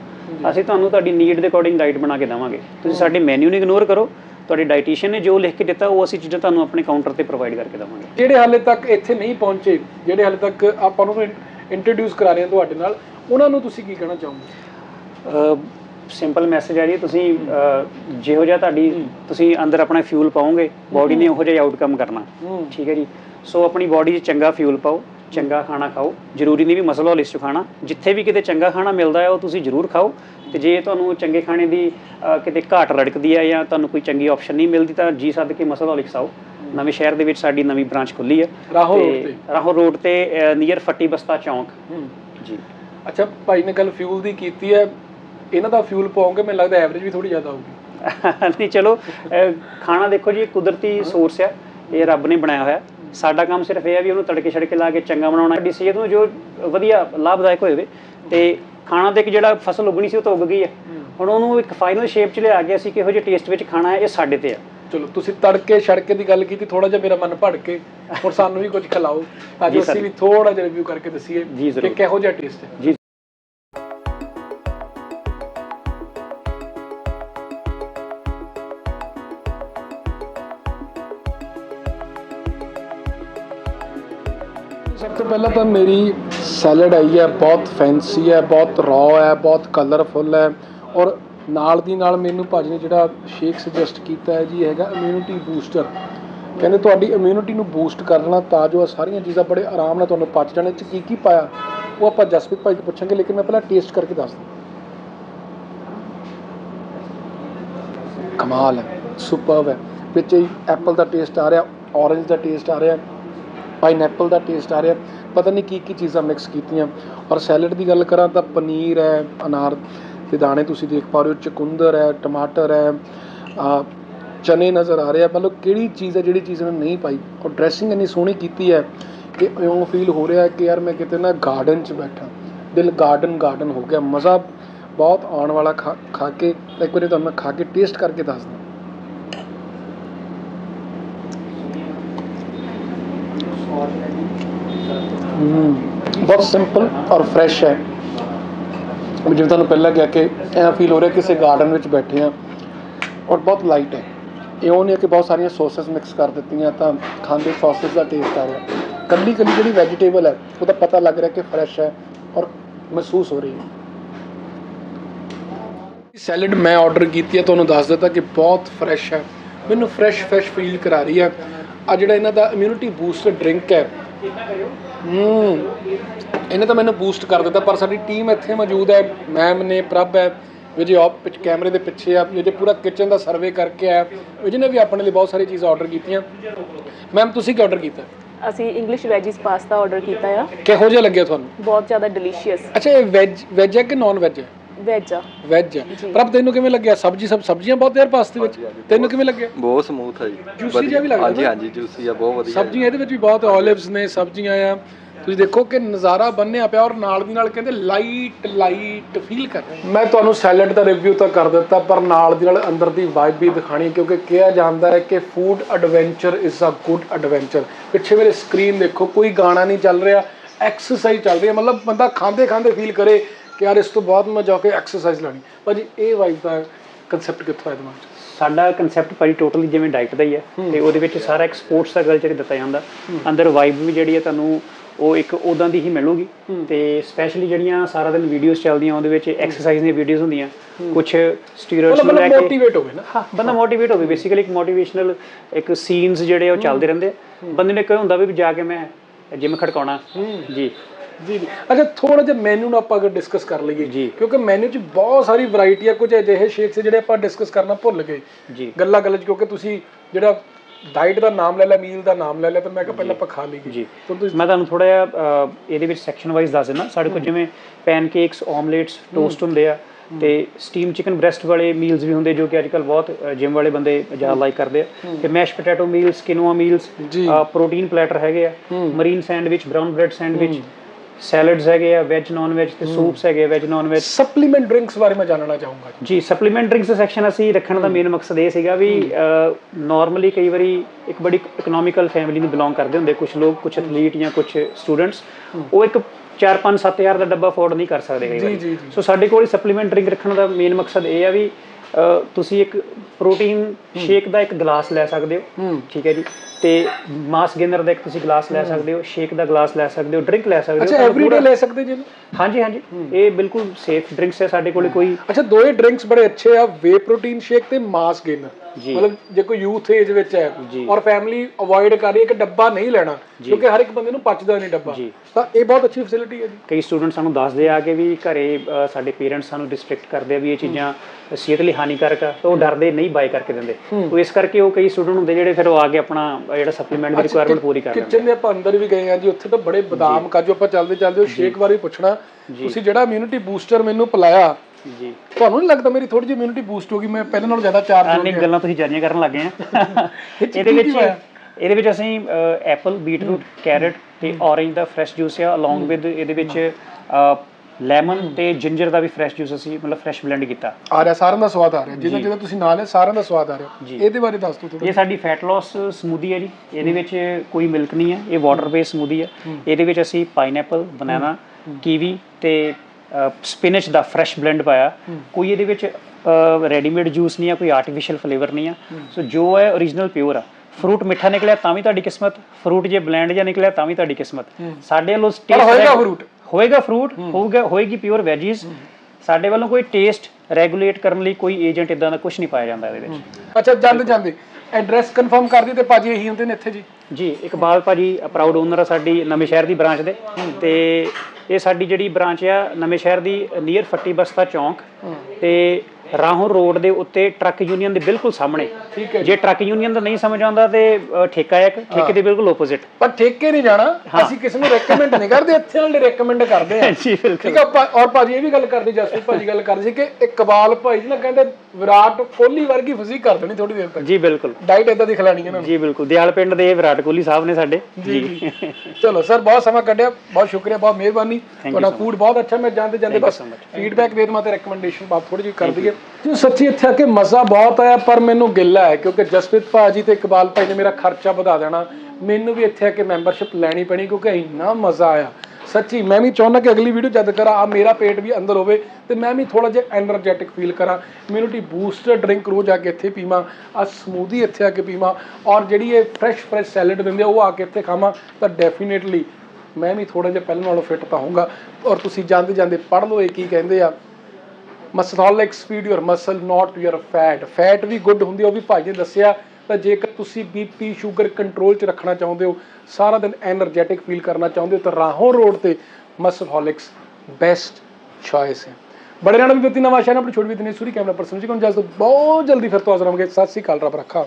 ਅਸੀਂ ਤੁਹਾਨੂੰ ਤੁਹਾਡੀ ਨੀਡ ਦੇ ਅਕੋਰਡਿੰਗ ਡਾਈਟ ਬਣਾ ਕੇ ਦੇਵਾਂਗੇ। ਤੁਸੀਂ ਸਾਡੇ ਮੈਨੂ ਨੂੰ ਇਗਨੋਰ ਕਰੋ ਤੁਹਾਡੇ ਡਾਈਟੀਸ਼ੀਅਨ ਨੇ ਜੋ ਲਿਖ ਕੇ ਦਿੱਤਾ ਉਹ ਅਸੀਂ ਚੀਜ਼ਾਂ ਤੁਹਾਨੂੰ ਆਪਣੇ ਕਾਊਂਟਰ ਤੇ ਪ੍ਰੋਵਾਈਡ ਕਰਕੇ ਦੇਵਾਂਗੇ। ਜਿਹੜੇ ਹਾਲੇ ਤੱਕ ਇੱਥੇ ਨਹੀਂ ਪਹੁੰਚੇ ਜਿਹੜੇ ਹਾਲੇ ਤੱਕ ਆਪਾਂ ਨੂੰ ਇੰਟਰੋਡਿਊਸ ਕਰਾ ਰਹੇ ਹਾਂ ਤੁਹਾਡੇ ਨਾਲ ਉਹਨਾਂ ਨੂੰ ਤੁਸੀਂ ਕੀ ਕਹਿਣਾ ਚਾਹੋਗੇ? ਸਿੰਪਲ ਮੈਸੇਜ ਆ ਜੀ ਤੁਸੀਂ ਜਿਹੋ ਜਿਹਾ ਤੁਹਾਡੀ ਤੁਸੀਂ ਅੰਦਰ ਆਪਣਾ ਫਿਊਲ ਪਾਓਗੇ ਬਾਡੀ ਨੇ ਉਹੋ ਜਿਹਾ ਆਊਟਕਮ ਕਰਨਾ। ਠੀਕ ਹੈ ਜੀ। ਸੋ ਆਪਣੀ ਬਾਡੀ 'ਚ ਚੰਗਾ ਫਿਊਲ ਪਾਓ ਚੰਗਾ ਖਾਣਾ ਖਾਓ। ਜ਼ਰੂਰੀ ਨਹੀਂ ਵੀ ਮਸਲਾ ਲਿਸਟ ਖਾਣਾ। ਜਿੱਥੇ ਵੀ ਕਿਤੇ ਚੰਗਾ ਖਾਣਾ ਮਿਲਦਾ ਹੈ ਉਹ ਤੁਸੀਂ ਜ਼ਰੂਰ ਖਾਓ। ਤੇ ਜੇ ਤੁਹਾਨੂੰ ਚੰਗੇ ਖਾਣੇ ਦੀ ਕਿਤੇ ਘਾਟ ਰੜਕਦੀ ਹੈ ਜਾਂ ਤੁਹਾਨੂੰ ਕੋਈ ਚੰਗੀ ਆਪਸ਼ਨ ਨਹੀਂ ਮਿਲਦੀ ਤਾਂ ਜੀ ਸੱਦ ਕੇ ਮਸਲਾ ਲਿਖ ਆਓ। ਨਵੇਂ ਸ਼ਹਿਰ ਦੇ ਵਿੱਚ ਸਾਡੀ ਨਵੀਂ ਬ੍ਰਾਂਚ ਖੁੱਲੀ ਹੈ। ਰਾਹੋਂ ਤੇ। ਰੋਡ ਤੇ? ਨੀਅਰ ਫੱਟੀ ਬਸਤਾ ਚੌਂਕ। ਹੂੰ। ਜੀ। ਅੱਛਾ ਭਾਈ ਨੇ ਗੱਲ ਫਿਊਲ ਦੀ ਕੀਤੀ ਹੈ। ਇਹਨਾਂ ਦਾ ਫਿਊਲ ਪਾਉਂਗੇ ਮੈਨੂੰ ਲੱਗਦਾ ਐਵਰੇਜ ਵੀ ਥੋੜੀ ਜ਼ਿਆਦਾ ਹੋਊਗੀ। ਨਹੀਂ ਚਲੋ ਖਾਣਾ ਦੇਖੋ ਜੀ ਕੁਦਰਤੀ ਸੋਰਸ ਆ। ਇਹ ਰੱਬ ਨੇ ਬਣਾਇਆ ਹੋਇਆ। ਸਾਡਾ ਕੰਮ ਸਿਰਫ ਇਹ ਆ ਵੀ ਉਹਨੂੰ ਤੜਕੇ ਛੜਕੇ ਲਾ ਕੇ ਚੰਗਾ ਬਣਾਉਣਾ। ਸਿਹਤ ਨੂੰ ਜੋ ਵਧੀਆ ਲਾਭਦਾਇਕ ਹੋਵੇ ਤੇ ਖਾਣਾ ਤੇ ਇੱਕ ਜਿਹੜਾ ਫਸਲ ਉਗਣੀ ਸੀ ਉਹ ਤਾਂ ਉਗ ਗਈ ਹੈ ਹੁਣ ਉਹਨੂੰ ਇੱਕ ਫਾਈਨਲ ਸ਼ੇਪ 'ਚ ਲਿਆ ਕੇ ਅਸੀਂ ਕਿਹੋ ਜਿਹੇ ਟੇਸਟ ਵਿੱਚ ਖਾਣਾ ਹੈ ਇਹ ਸਾਡੇ ਤੇ ਆ। ਚਲੋ ਤੁਸੀਂ ਤੜਕੇ ਛੜਕੇ ਦੀ ਗੱਲ ਕੀਤੀ ਥੋੜਾ ਜਿਹਾ ਮੇਰਾ ਮਨ ਭੜ ਕੇ ਹੁਣ ਸਾਨੂੰ ਵੀ ਕੁਝ ਖਿਲਾਓ। ਜੀ ਸਰ। ਅਸੀਂ ਵੀ ਥੋੜਾ ਜਿਹਾ ਰਿਵਿਊ ਕਰਕੇ ਦਸੀਏ ਕਿ ਕਿਹੋ ਜਿਹਾ ਟੇਸਟ ਹੈ। ਜੀ ਪਹਿਲਾਂ ਤਾਂ ਮੇਰੀ ਸੈਲਡ ਆਈ ਹੈ, ਬਹੁਤ ਫੈਂਸੀ ਹੈ, ਬਹੁਤ ਰॉ ਹੈ, ਬਹੁਤ ਕਲਰਫੁਲ ਹੈ ਔਰ ਨਾਲ ਦੀ ਨਾਲ ਮੈਨੂੰ ਭਾਜੀ ਨੇ ਜਿਹੜਾ ਸ਼ੇਕ ਸੁਜੈਸਟ ਕੀਤਾ ਹੈ ਜੀ ਹੈਗਾ ਇਮਿਊਨਿਟੀ ਬੂਸਟਰ ਕਹਿੰਦੇ ਤੁਹਾਡੀ ਇਮਿਊਨਿਟੀ ਨੂੰ ਬੂਸਟ ਕਰਨਾ ਤਾਂ ਜੋ ਆ ਸਾਰੀਆਂ ਚੀਜ਼ਾਂ ਬੜੇ ਆਰਾਮ ਨਾਲ ਤੁਹਾਨੂੰ ਪਚ ਜਾਣ। 'ਚ ਕੀ ਕੀ ਪਾਇਆ? ਉਹ ਆਪਾਂ ਜਸਪ੍ਰੀਤ ਭਾਈ ਤੋਂ ਪੁੱਛਾਂਗੇ, ਲੇਕਿਨ ਮੈਂ ਪਹਿਲਾਂ ਟੇਸਟ ਕਰਕੇ ਦੱਸਦਾ ਕਮਾਲ ਹੈ ਸੁਪਰਬ ਹੈ। ਵਿੱਚ ਹੀ ਐਪਲ ਦਾ ਟੇਸਟ ਆ ਰਿਹਾ ਔਰੇਂਜ ਦਾ ਟੇਸਟ ਆ ਰਿਹਾ ਪਾਈਨਐਪਲ ਦਾ ਟੇਸਟ ਆ ਰਿਹਾ। ਪਤਾ ਨਹੀਂ ਕੀ ਕੀ ਚੀਜ਼ਾਂ ਮਿਕਸ ਕੀਤੀਆਂ। ਔਰ ਸੈਲਡ ਦੀ ਗੱਲ ਕਰਾਂ ਤਾਂ ਪਨੀਰ ਹੈ ਅਨਾਰ ਦੇ ਦਾਣੇ ਤੁਸੀਂ ਦੇਖ ਪਾ ਰਹੇ ਹੋ ਚੁਕੰਦਰ ਹੈ ਟਮਾਟਰ ਹੈ ਚਨੇ ਨਜ਼ਰ ਆ ਰਹੇ ਆ। ਮਤਲਬ ਕਿਹੜੀ ਚੀਜ਼ ਹੈ ਜਿਹੜੀ ਚੀਜ਼ ਇਹਨਾਂ ਨੇ ਨਹੀਂ ਪਾਈ? ਔਰ ਡਰੈਸਿੰਗ ਇੰਨੀ ਸੋਹਣੀ ਕੀਤੀ ਹੈ ਕਿ ਇਉਂ ਫੀਲ ਹੋ ਰਿਹਾ ਕਿ ਯਾਰ ਮੈਂ ਕਿਤੇ ਨਾ ਗਾਰਡਨ 'ਚ ਬੈਠਾ। ਦਿਲ ਗਾਰਡਨ ਗਾਰਡਨ ਹੋ ਗਿਆ। ਮਜ਼ਾ ਬਹੁਤ ਆਉਣ ਵਾਲਾ ਖਾ ਖਾ ਕੇ ਇੱਕ ਵਾਰੀ ਤੁਹਾਨੂੰ ਮੈਂ ਖਾ ਕੇ ਟੇਸਟ ਕਰਕੇ ਦੱਸਦਾ ਹਮ, ਬਹੁਤ ਸਿੰਪਲ ਔਰ ਫਰੈਸ਼ ਹੈ। ਜਿਵੇਂ ਤੁਹਾਨੂੰ ਪਹਿਲਾਂ ਕਿਹਾ ਕਿ ਐਂ ਫੀਲ ਹੋ ਰਿਹਾ ਕਿਸੇ ਗਾਰਡਨ ਵਿੱਚ ਬੈਠੇ ਆ ਔਰ ਬਹੁਤ ਲਾਈਟ ਹੈ। ਇਉਂ ਨਹੀਂ ਹੈ ਕਿ ਬਹੁਤ ਸਾਰੀਆਂ ਸੌਸਸ ਮਿਕਸ ਕਰ ਦਿੱਤੀਆਂ ਤਾਂ ਖਾਂਦੇ ਸੌਸਸ ਦਾ ਟੇਸਟ ਆ ਰਿਹਾ। ਕੱਲੀ ਕੱਲੀ ਜਿਹੜੀ ਵੈਜੀਟੇਬਲ ਹੈ ਉਹਦਾ ਪਤਾ ਲੱਗ ਰਿਹਾ ਕਿ ਫਰੈਸ਼ ਹੈ ਔਰ ਮਹਿਸੂਸ ਹੋ ਰਹੀ ਹੈ। ਸੈਲਡ ਮੈਂ ਆਰਡਰ ਕੀਤੀ ਹੈ, ਤੁਹਾਨੂੰ ਦੱਸ ਦਿੱਤਾ ਕਿ ਬਹੁਤ ਫਰੈਸ਼ ਹੈ। ਮੈਨੂੰ ਫਰੈਸ਼ ਫਰੈਸ਼ ਫੀਲ ਕਰਾ ਰਹੀ ਹੈ। ਆ ਜਿਹੜਾ ਇਹਨਾਂ ਦਾ ਇਮਿਊਨਿਟੀ ਬੂਸਟਰ ਡਰਿੰਕ ਹੈ ਹੂੰ। ਇਹਨੇ ਤਾਂ ਮੈਨੂੰ ਬੂਸਟ ਕਰ ਦਿੱਤਾ ਪਰ ਸਾਡੀ ਟੀਮ ਇੱਥੇ ਮੌਜੂਦ ਹੈ ਮੈਮ ਨੇ ਪ੍ਰਭ ਹੈ ਵਿਜੇ ਆਪ ਪਿੱਛ ਕੈਮਰੇ ਦੇ ਪਿੱਛੇ ਆ ਵਿਜੇ ਪੂਰਾ ਕਿਚਨ ਦਾ ਸਰਵੇ ਕਰਕੇ ਆਇਆ ਵਿਜੇ ਨੇ ਵੀ ਆਪਣੇ ਲਈ ਬਹੁਤ ਸਾਰੀ ਚੀਜ਼ਾਂ ਆਰਡਰ ਕੀਤੀਆਂ। ਮੈਮ ਤੁਸੀਂ ਕੀ ਆਰਡਰ ਕੀਤਾ? ਅਸੀਂ ਇੰਗਲਿਸ਼ ਵੈਜੀਸ ਪਾਸਤਾ ਆਰਡਰ ਕੀਤਾ ਆ। ਕਿਹੋ ਜਿਹਾ ਲੱਗਿਆ ਤੁਹਾਨੂੰ? ਬਹੁਤ ਜ਼ਿਆਦਾ ਡਿਲੀਸ਼ੀਅਸ ਅੱਛਾ ਇਹ ਵੈਜ ਵੈਜ ਹੈ ਕਿ ਨਾਨ ਵੈਜ ਹੈ? ਵੈਜ ਆ। ਵੈਜ ਹੈ ਜੀ। ਪ੍ਰਭ ਤੈਨੂੰ ਕਿਵੇਂ ਲੱਗਿਆ? ਸਬਜੀ ਸਭ ਸਬਜ਼ੀਆਂ ਬਹੁਤ ਯਾਰ ਪਾਸਤੇ ਵਿੱਚ। ਤੈਨੂੰ ਕਿਵੇਂ ਲੱਗਿਆ? ਬਹੁਤ ਸਮੂਥ ਹੈ ਜੀ। Juicy ਜਿਹਾ ਵੀ ਲੱਗਦਾ ਹਾਂਜੀ ਨਾ? ਹਾਂਜੀ ਜੂਸੀ ਆ ਬਹੁਤ ਵਧੀਆ। ਸਬਜ਼ੀਆਂ ਇਹਦੇ ਵਿੱਚ ਵੀ ਬਹੁਤ ਓਲਿਵਸ ਨੇ ਸਬਜ਼ੀਆਂ ਆ। ਤੁਸੀਂ ਦੇਖੋ ਕਿ ਨਜ਼ਾਰਾ ਬੰਨਿਆ ਪਿਆ ਔਰ ਨਾਲ ਦੀ ਨਾਲ ਕਹਿੰਦੇ ਲਾਈਟ ਲਾਈਟ ਫੀਲ ਕਰ ਰਹੇ ਮੈਂ ਤੁਹਾਨੂੰ ਸੈਲਡ ਦਾ ਰਿਵਿਊ ਤਾਂ ਕਰ ਦਿੱਤਾ ਪਰ ਨਾਲ ਦੀ ਨਾਲ ਅੰਦਰ ਦੀ ਵਾਈਬ ਵੀ ਦਿਖਾਣੀ ਕਿਉਂਕਿ ਕਿਹਾ ਜਾਂਦਾ ਹੈ ਕਿ food adventure is a good adventure ਪਿੱਛੇ ਮੇਰੇ ਸਕਰੀਨ ਦੇਖੋ ਕੋਈ ਗਾਣਾ ਨਹੀਂ ਚੱਲ ਰਿਹਾ ਐਕਸਰਸਾਈਜ਼ ਚੱਲ ਰਹੀ ਹੈ। ਮਤਲਬ ਬੰਦਾ ਖਾਂਦੇ ਖਾਂਦੇ ਫੀਲ ਕਰੇ ਕਿ ਯਾਰ ਇਸ ਤੋਂ ਬਾਅਦ ਮੈਂ ਜਾ ਕੇ ਐਕਸਰਸਾਈਜ਼ ਲਾਣੀ। ਭਾਜੀ ਇਹ ਵਾਈਬ ਦਾ ਕਨਸੈਪਟ ਕਿੱਥੋਂ ਆਇਆ ਦਿਮਾਗ 'ਚ? ਸਾਡਾ ਕਨਸੈਪਟ ਭਾਈ ਟੋਟਲੀ ਜਿਵੇਂ ਡਾਈਟ ਦਾ ਹੀ ਹੈ। ਤੇ ਉਹਦੇ ਵਿੱਚ ਸਾਰਾ ਇੱਕ ਸਪੋਰਟਸ ਦਾ ਕਲਚਰ ਦਿੱਤਾ ਜਾਂਦਾ। ਅੰਦਰ ਵਾਈਬ ਵੀ ਜਿਹੜੀ ਹੈ ਤੁਹਾਨੂੰ ਉਹ ਇੱਕ ਉਦਾਂ ਦੀ ਹੀ ਮਿਲੂਗੀ। ਤੇ ਸਪੈਸ਼ਲੀ ਜਿਹੜੀਆਂ ਸਾਰਾ ਦਿਨ ਵੀਡੀਓਜ਼ ਚੱਲਦੀਆਂ ਉਹਦੇ ਵਿੱਚ ਐਕਸਰਸਾਈਜ਼ ਦੀਆਂ ਵੀਡੀਓਜ਼ ਹੁੰਦੀਆਂ। ਕੁਝ ਸਟੀਰੋਇਡਸ ਨੂੰ ਲੈ ਕੇ ਮੋਟੀਵੇਟ ਹੋਵੇ ਨਾ। ਹਾਂ ਬੰਦਾ ਮੋਟੀਵੇਟ ਹੋਵੇ। ਬੇਸਿਕਲੀ ਇੱਕ ਮੋਟੀਵੇਸ਼ਨਲ ਇੱਕ ਸੀਨਸ ਜਿਹੜੇ ਉਹ ਚੱਲਦੇ ਰਹਿੰਦੇ। ਬੰਦੇ ਨੂੰ ਇਹ ਹੁੰਦਾ ਵੀ ਜਾ ਕੇ ਮੈਂ ਜਿਮ ਖੜਕਾਉਣਾ। ਜੀ। ਜੀ ਜੀ। ਅੱਛਾ ਥੋੜਾ ਜਿਹਾ ਮੈਨੂ ਨੂੰ ਆਪਾਂ ਅਗਰ ਡਿਸਕਸ ਕਰ ਲਈਏ ਜੀ। ਕਿਉਂਕਿ ਮੈਨੂ 'ਚ ਬਹੁਤ ਸਾਰੀ ਵੈਰਾਈਟੀ ਆ ਕੁਝ ਅਜਿਹੇ ਸ਼ੇਕਸ ਜਿਹੜੇ ਆਪਾਂ ਡਿਸਕਸ ਕਰਨਾ ਭੁੱਲ ਗਏ। ਜੀ। ਗੱਲਾਂ ਗੱਲਾਂ 'ਚ ਕਿਉਂਕਿ ਤੁਸੀਂ ਜਿਹੜਾ ਡਾਈਟ ਦਾ ਨਾਮ ਲੈ ਲਿਆ ਮੀਲ ਦਾ ਨਾਮ ਲੈ ਲਿਆ ਤਾਂ ਮੈਂ ਕਿਹਾ ਪਹਿਲਾਂ ਆਪਾਂ ਖਾ ਲਈਏ ਜੀ। ਮੈਂ ਤੁਹਾਨੂੰ ਥੋੜਾ ਜਿਹਾ ਇਹਦੇ ਵਿੱਚ ਸੈਕਸ਼ਨ ਵਾਈਜ਼ ਦੱਸ ਦਿੰਦਾ। ਸਾਡੇ ਕੋਲ ਜਿਵੇਂ ਪੈਨਕੇਕਸ ਆਮਲੇਟਸ ਟੋਸਟ ਹੁੰਦੇ ਆ ਤੇ ਸਟੀਮ ਚਿਕਨ ਬ੍ਰੈਸਟ ਵਾਲੇ ਮੀਲਸ ਵੀ ਹੁੰਦੇ ਜੋ ਕਿ ਅੱਜਕੱਲ ਬਹੁਤ ਜਿਮ ਵਾਲੇ ਬੰਦੇ ਜ਼ਿਆਦਾ ਲਾਈਕ ਕਰਦੇ ਆ। ਤੇ mash potato meals quinoa meals. Protein platter ਹੈਗੇ ਆ। Marine sandwich brown bread sandwich salads ਹੈਗੇ ਆ ਵੈਜ ਨਾਨ ਵੈਜ ਤੇ ਸੂਪਸ ਹੈਗੇ veg non veg supplement drinks ਬਾਰੇ ਮੈਂ ਜਾਣਨਾ ਚਾਹੂੰਗਾ। ਜੀ ਸਪਲੀਮੈਂਟ ਡਰਿੰਕਸ ਦਾ ਸੈਕਸ਼ਨ ਅਸੀਂ ਰੱਖਣ ਦਾ ਮੇਨ ਮਕਸਦ ਇਹ ਸੀਗਾ ਵੀ ਨਾਰਮਲੀ ਕਈ ਵਾਰੀ ਇੱਕ ਬੜੀ ਇਕਨੋਮਿਕਲ ਫੈਮਿਲੀ ਨੂੰ ਬਿਲੋਂਗ ਕਰਦੇ ਹੁੰਦੇ ਕੁਝ ਲੋਕ ਕੁਝ ਐਥਲੀਟ ਜਾਂ ਕੁਝ ਸਟੂਡੈਂਟਸ ਉਹ ਇੱਕ 4-5 7000 ਦਾ ਡੱਬਾ ਅਫੋਰਡ ਨਹੀਂ ਕਰ ਸਕਦੇ ਕਈ ਜੀ, ਵਾਰੀ। ਜੀ, ਸੋ ਸਾਡੇ ਕੋਲ ਸਪਲੀਮੈਂਟ ਡਰਿੰਕ ਰੱਖਣ ਦਾ ਮੇਨ ਮਕਸਦ ਇਹ ਆ ਵੀ ਤੁਸੀਂ ਇੱਕ ਪ੍ਰੋਟੀਨ ਸ਼ੇਕ ਦਾ ਇੱਕ ਗਲਾਸ ਲੈ ਸਕਦੇ ਹੋ। ਠੀਕ ਹੈ ਜੀ। ਤੇ ਮਾਸ ਗੇਨਰ ਦਾ ਇੱਕ ਤੁਸੀਂ ਗਲਾਸ ਲੈ ਸਕਦੇ ਹੋ ਸ਼ੇਕ ਦਾ ਗਲਾਸ ਲੈ ਸਕਦੇ ਹੋ ਡਰਿੰਕ ਲੈ ਸਕਦੇ ਹੋ ਅੱਛਾ ਐਵਰੀਡੇ ਲੈ ਸਕਦੇ ਜੀ? ਹਾਂਜੀ ਹਾਂਜੀ। ਇਹ ਬਿਲਕੁਲ ਸੇਫ ਡਰਿੰਕਸ ਹੈ ਸਾਡੇ ਕੋਲ ਕੋਈ ਅੱਛਾ ਦੋਏ ਡਰਿੰਕਸ ਬੜੇ ਅੱਛੇ ਆ ਵੇ ਪ੍ਰੋਟੀਨ ਸ਼ੇਕ ਤੇ ਮਾਸ ਗੇਨਰ। ਜੀ। ਮਤਲਬ ਜੇ ਕੋਈ ਯੂਥ ਏਜ ਵਿੱਚ ਹੈ। ਔਰ ਫੈਮਿਲੀ ਅਵੋਇਡ ਕਰ ਰਹੀ ਹੈ ਕਿ ਡੱਬਾ ਨਹੀਂ ਲੈਣਾ ਕਿਉਂਕਿ ਹਰ ਇੱਕ ਬੰਦੇ ਨੂੰ ਪਚਦਾ ਨਹੀਂ ਡੱਬਾ। ਤਾਂ ਇਹ ਬਹੁਤ ਅੱਛੀ ਫੈਸਿਲਿਟੀ ਹੈ ਜੀ। ਕਈ ਸਟੂਡੈਂਟ ਸਾਨੂੰ ਦੱਸਦੇ ਆ ਕਿ ਵੀ ਘਰੇ ਸਾਡੇ ਪੇਰੈਂਟਸ ਸਾਨੂੰ ਡਿਸਟ੍ਰਿਕਟ ਕਰਦੇ ਆ ਵੀ ਇਹ ਚੀਜ਼ਾਂ ਸਿਹਤ ਲਈ ਹਾਨੀਕਾਰਕ ਆ ਤਾਂ ਉਹ ਡਰਦੇ ਨਹੀਂ ਬਾਈ ਕਰਕੇ ਦਿੰਦੇ। ਉਹ ਇਸ ਕਰਕੇ ਉਹ ਕਈ ਸਟੂਡੈਂਟ ਹੁੰਦੇ ਜਿਹੜੇ ਫਿਰ ਉਹ ਆ ਕੇ ਆਪਣਾ ਜਿਹੜਾ ਸਪਲੀਮੈਂਟ ਦੀ ਰਿਕੁਆਇਰਮੈਂਟ ਪੂਰੀ ਕਰ ਲੈਂਦੇ ਕਿਚਨ ਦੇ ਆਪਾਂ ਅੰਦਰ ਵੀ ਗਏ ਆ ਜੀ ਉੱਥੇ ਤਾਂ ਬੜੇ ਬਦਾਮ ਕਾਜੂ ਆਪਾਂ ਚੱਲਦੇ ਚੱਲਦੇ ਉਹ ਸ਼ੇਕ ਬਾਰੇ ਪੁੱਛਣਾ। ਤੁਸੀਂ ਜਿਹੜਾ ਇਮਿਊਨਿਟੀ ਬੂਸਟਰ ਮੈਨੂੰ ਪਿਲਾਇਆ ਜੀ। ਤੁਹਾਨੂੰ ਨਹੀਂ ਲੱਗਦਾ ਮੇਰੀ ਥੋੜੀ ਜਿਹੀ ਇਮਿਊਨਿਟੀ ਬੂਸਟ ਹੋ ਗਈ? ਮੈਂ ਪਹਿਲੇ ਨਾਲੋਂ ਜ਼ਿਆਦਾ ਚਾਰਜ ਹੋ ਅਨੇਕ ਗਿਆ। ਗੱਲਾਂ ਤੁਸੀਂ ਜਾਣੀਆਂ ਕਰਨ ਲੱਗੇ ਆ। ਇਹਦੇ ਵਿੱਚ? ਇਹਦੇ ਵਿੱਚ ਅਸੀਂ ਐਪਲ ਬੀਟਰੂਟ ਕੈਰਟ ਤੇ ਔਰੇਂਜ ਦਾ ਫਰੈਸ਼ ਜੂਸ ਆ ਅਲੋਂਗ ਵਿਦ ਇਹਦੇ ਵਿੱਚ ਲੈਮਨ ਤੇ ਜਿੰਜਰ ਦਾ ਵੀ ਫਰੈਸ਼ ਜੂਸ ਅਸੀਂ ਮਤਲਬ ਫਰੈਸ਼ ਬਲੈਂਡ ਕੀਤਾ। ਆ ਰਿਹਾ ਸਾਰਿਆਂ ਦਾ ਸਵਾਦ ਆ ਰਿਹਾ। ਜਿਹਦਾ ਜਿਹਦਾ ਤੁਸੀਂ ਨਾਲ ਹੈ ਸਾਰਿਆਂ ਦਾ ਸਵਾਦ ਆ ਰਿਹਾ। ਇਹਦੇ ਬਾਰੇ ਦੱਸ ਦਿਓ ਥੋੜਾ ਇਹ ਸਾਡੀ ਫੈਟ ਲਾਸ ਸਮੂਦੀ ਹੈ ਜੀ। ਇਹਦੇ ਵਿੱਚ ਕੋਈ ਮਿਲਕ ਨਹੀਂ ਹੈ ਇਹ ਵਾਟਰ ਬੇਸ ਸਮੂਦੀ ਹੈ। ਇਹਦੇ ਵਿੱਚ ਅਸੀਂ ਪਾਈਨਐਪਲ ਬਨਾਨਾ ਕੀਵੀ ਤੇ ਸਪਿਨਚ ਦਾ ਫਰੈਸ਼ ਬਲੈਂਡ ਪਾਇਆ। ਕੋਈ ਇਹਦੇ ਵਿੱਚ ਰੈਡੀਮੇਡ ਜੂਸ ਨਹੀਂ ਆ ਕੋਈ ਆਰਟੀਫੀਸ਼ੀਅਲ ਫਲੇਵਰ ਨਹੀਂ ਆ। ਸੋ ਜੋ ਹੈ origignal ਪਿਓਰ ਆ। ਫਰੂਟ ਮਿੱਠਾ ਨਿਕਲਿਆ ਤਾਂ ਵੀ ਤੁਹਾਡੀ ਕਿਸਮਤ ਫਰੂਟ ਜੇ ਬਲੈਂਡ ਜਾਂ ਨਿਕਲਿਆ ਤਾਂ ਵੀ ਤੁਹਾਡੀ ਕਿਸਮਤ। ਸਾਡੇ ਵੱਲੋਂ taste ਹੋਏਗਾ fruit? ਹੋਏਗਾ ਫਰੂਟ ਹੋਊਗਾ ਹੋਏਗੀ ਪਿਓਰ ਵੈਜੀਜ਼ ਸਾਡੇ ਵੱਲੋਂ ਕੋਈ ਟੇਸਟ ਰੈਗੂਲੇਟ ਕਰਨ ਲਈ ਕੋਈ ਏਜੰਟ ਇਦਾਂ ਦਾ ਕੁਝ ਨਹੀਂ ਪਾਇਆ ਜਾਂਦਾ ਇਹਦੇ ਵਿੱਚ। ਅੱਛਾ ਜਾਂਦੇ ਜਾਂਦੇ। ਐਡਰੈਸ ਕਨਫਰਮ ਕਰ ਦਿਓ ਤੇ ਭਾਜੀ ਇਹੀ ਹੁੰਦੇ ਨੇ ਇੱਥੇ ਜੀ। ਜੀ ਇਕਬਾਲ ਭਾਜੀ ਪ੍ਰਾਊਡ ਓਨਰ ਆ ਸਾਡੀ ਨਵੇਂ ਸ਼ਹਿਰ ਦੀ ਬ੍ਰਾਂਚ ਦੇ। ਤੇ ਇਹ ਸਾਡੀ ਜਿਹੜੀ ਬ੍ਰਾਂਚ ਆ ਨਵੇਂ ਸ਼ਹਿਰ ਦੀ ਨੀਅਰ ਫੱਟੀ ਬਸਤਾ ਚੌਂਕ। ਤੇ ਰਾਹੋਂ ਰੋਡ ਦੇ ਉੱਤੇ ਟਰੱਕ ਯੂਨੀਅਨ ਦੇ ਬਿਲਕੁਲ ਸਾਹਮਣੇ। ਜੇ। ਟਰੱਕ ਯੂਨੀਅਨ ਦਾ ਨਹੀਂ ਸਮਝ ਆਉਂਦਾ ਤੇ ਠੇਕਾ ਇੱਕ ਠੇਕੇ ਦੇ ਬਿਲਕੁਲ ਆਪੋਜ਼ਿਟ ਪਰ ਠੇਕੇ ਨਹੀਂ ਜਾਣਾ ਅਸੀਂ ਕਿਸੇ ਨੂੰ ਰეკਮੈਂਡ ਨਹੀਂ ਕਰਦੇ ਇੱਥੇ ਵਾਲੇ ਰეკਮੈਂਡ ਕਰਦੇ ਆ। ਜੀ ਬਿਲਕੁਲ। ਠੀਕ ਆ ਔਰ ਭਾਜੀ ਇਹ ਵੀ ਗੱਲ ਕਰਦੇ ਜਸਪ੍ਰੀਤ ਭਾਜੀ ਗੱਲ ਕਰਦੇ ਸੀ ਕਿ ਇਕਬਾਲ ਭਾਈ ਜੀ ਨਾ ਕਹਿੰਦੇ ਵਿਰਾਟ ਕੋਹਲੀ ਵਰਗੀ ਫਿਜ਼ੀਕ ਕਰ ਦੇਣੀ ਥੋੜੀ ਦੇਰ ਤੱਕ। ਜੀ ਬਿਲਕੁਲ। ਡਾਈਟ ਇਦਾਂ ਦੀ ਖਿਲਾਣੀ ਇਹਨਾਂ ਨੂੰ। ਜੀ ਬਿਲਕੁਲ। ਦਿਆਲ ਪਿੰਡ ਦੇ ਵਿਰਾਟ ਕੋਹਲੀ ਸਾਹਿਬ ਨੇ ਸਾਡੇ। ਜੀ ਚਲੋ ਸਰ ਬਹੁਤ ਸਮਾਂ ਕੱਢਿਆ ਬਹੁਤ ਸ਼ੁਕਰੀਆ ਬਹੁਤ ਮਿਹਰਬਾਨੀ। ਤੁਹਾਡਾ ਫੂਡ ਬਹੁਤ ਅੱਛਾ ਮੈਂ ਜਾਂਦੇ ਜਾਂਦੇ ਬਸ ਫੀਡਬੈਕ ਦੇ ਦਮਾ ਤੇ ਰეკਮੈਂਡੇਸ਼ਨ ਬਾਪ ਥੋੜੀ ਕਰ ਦਈਏ। ਜੀ ਸੱਚੀ ਇੱਥੇ ਆ ਕੇ ਮਜ਼ਾ ਬਹੁਤ ਆਇਆ, ਪਰ ਮੈਨੂੰ ਗਿੱਲਾ ਹੈ, ਕਿਉਂਕਿ ਜਸਪ੍ਰੀਤ ਭਾਜੀ ਤੇ ਇਕਬਾਲ ਭਾਈ ਨੇ ਮੇਰਾ ਖਰਚਾ ਵਧਾ ਦੇਣਾ। ਮੈਨੂੰ ਵੀ ਇੱਥੇ ਆ ਕੇ ਮੈਂਬਰਸ਼ਿਪ ਲੈਣੀ ਪੈਣੀ, ਕਿਉਂਕਿ ਇੰਨਾ ਮਜ਼ਾ ਆਇਆ। ਸੱਚੀ, ਮੈਂ ਵੀ ਚਾਹੁੰਦਾ ਕਿ ਅਗਲੀ ਵੀਡੀਓ ਜਦ ਕਰਾਂ, ਆ ਮੇਰਾ ਪੇਟ ਵੀ ਅੰਦਰ ਹੋਵੇ ਤੇ ਮੈਂ ਵੀ ਥੋੜਾ ਜਿਹਾ ਐਨਰਜੈਟਿਕ ਫੀਲ ਕਰਾਂ। ਇਮਿਊਨਿਟੀ ਬੂਸਟਰ ਡਰਿੰਕ ਰੋਜ਼ ਆ ਕੇ ਇੱਥੇ ਪੀਵਾਂ, ਆ ਸਮੂਦੀ ਇੱਥੇ ਆ ਕੇ ਪੀਵਾਂ, ਔਰ ਜਿਹੜੀ ਇਹ ਫਰੈਸ਼ ਫਰੈਸ਼ ਸੈਲਡ ਦਿੰਦੇ ਆ, ਉਹ ਆ ਕੇ ਇੱਥੇ ਖਾਵਾਂ, ਤਾਂ ਡੈਫੀਨੇਟਲੀ ਮੈਂ ਵੀ ਥੋੜਾ ਜਿਹਾ ਪਹਿਲਾਂ ਨਾਲੋਂ ਫਿੱਟ ਤਾਂ ਹੋਊਗਾ। ਔਰ ਤੁਸੀਂ ਜਾਂਦੇ ਜਾਂਦੇ ਪੜ੍ਹ ਲਓ ਇਹ ਕੀ ਕਹਿੰਦੇ ਆ। Muscle exceed your muscle not your fat fat we good ਹੁੰਦੀ ਉਹ ਵੀ ਭਾਈ ਨੇ ਦੱਸਿਆ, ਤਾਂ ਜੇਕਰ ਤੁਸੀਂ ਬੀਪੀ ਸ਼ੂਗਰ ਕੰਟਰੋਲ 'ਚ ਰੱਖਣਾ ਚਾਹੁੰਦੇ ਹੋ, ਸਾਰਾ ਦਿਨ એનર્ਜੈਟਿਕ ਫੀਲ ਕਰਨਾ ਚਾਹੁੰਦੇ ਹੋ, ਤਾਂ ਰਾਹੋਂ ਰੋਡ ਤੇ ਮਸਲ ਹੌਲਿਕਸ ਬੈਸਟ ਚੋਇਸ ਹੈ। ਬੜੇ ਨਾਲ ਵੀ ਵਿਤੀ ਨਵਾਂ ਸ਼ਾਨ ਆਪਣੀ ਛੋਟੀ ਵੀ ਦਿਨੇ ਸੂਰੀ ਕੈਮਰਾ ਪਰਸਨ ਜੀ ਕੋਲ ਜਲਦ ਬਹੁਤ ਜਲਦੀ ਫਿਰ ਤੋਂ ਹਾਜ਼ਰ ਹੋਵਾਂਗੇ। ਸਤਿ ਸ੍ਰੀ ਅਕਾਲ, ਰੱਬ ਰੱਖਾ।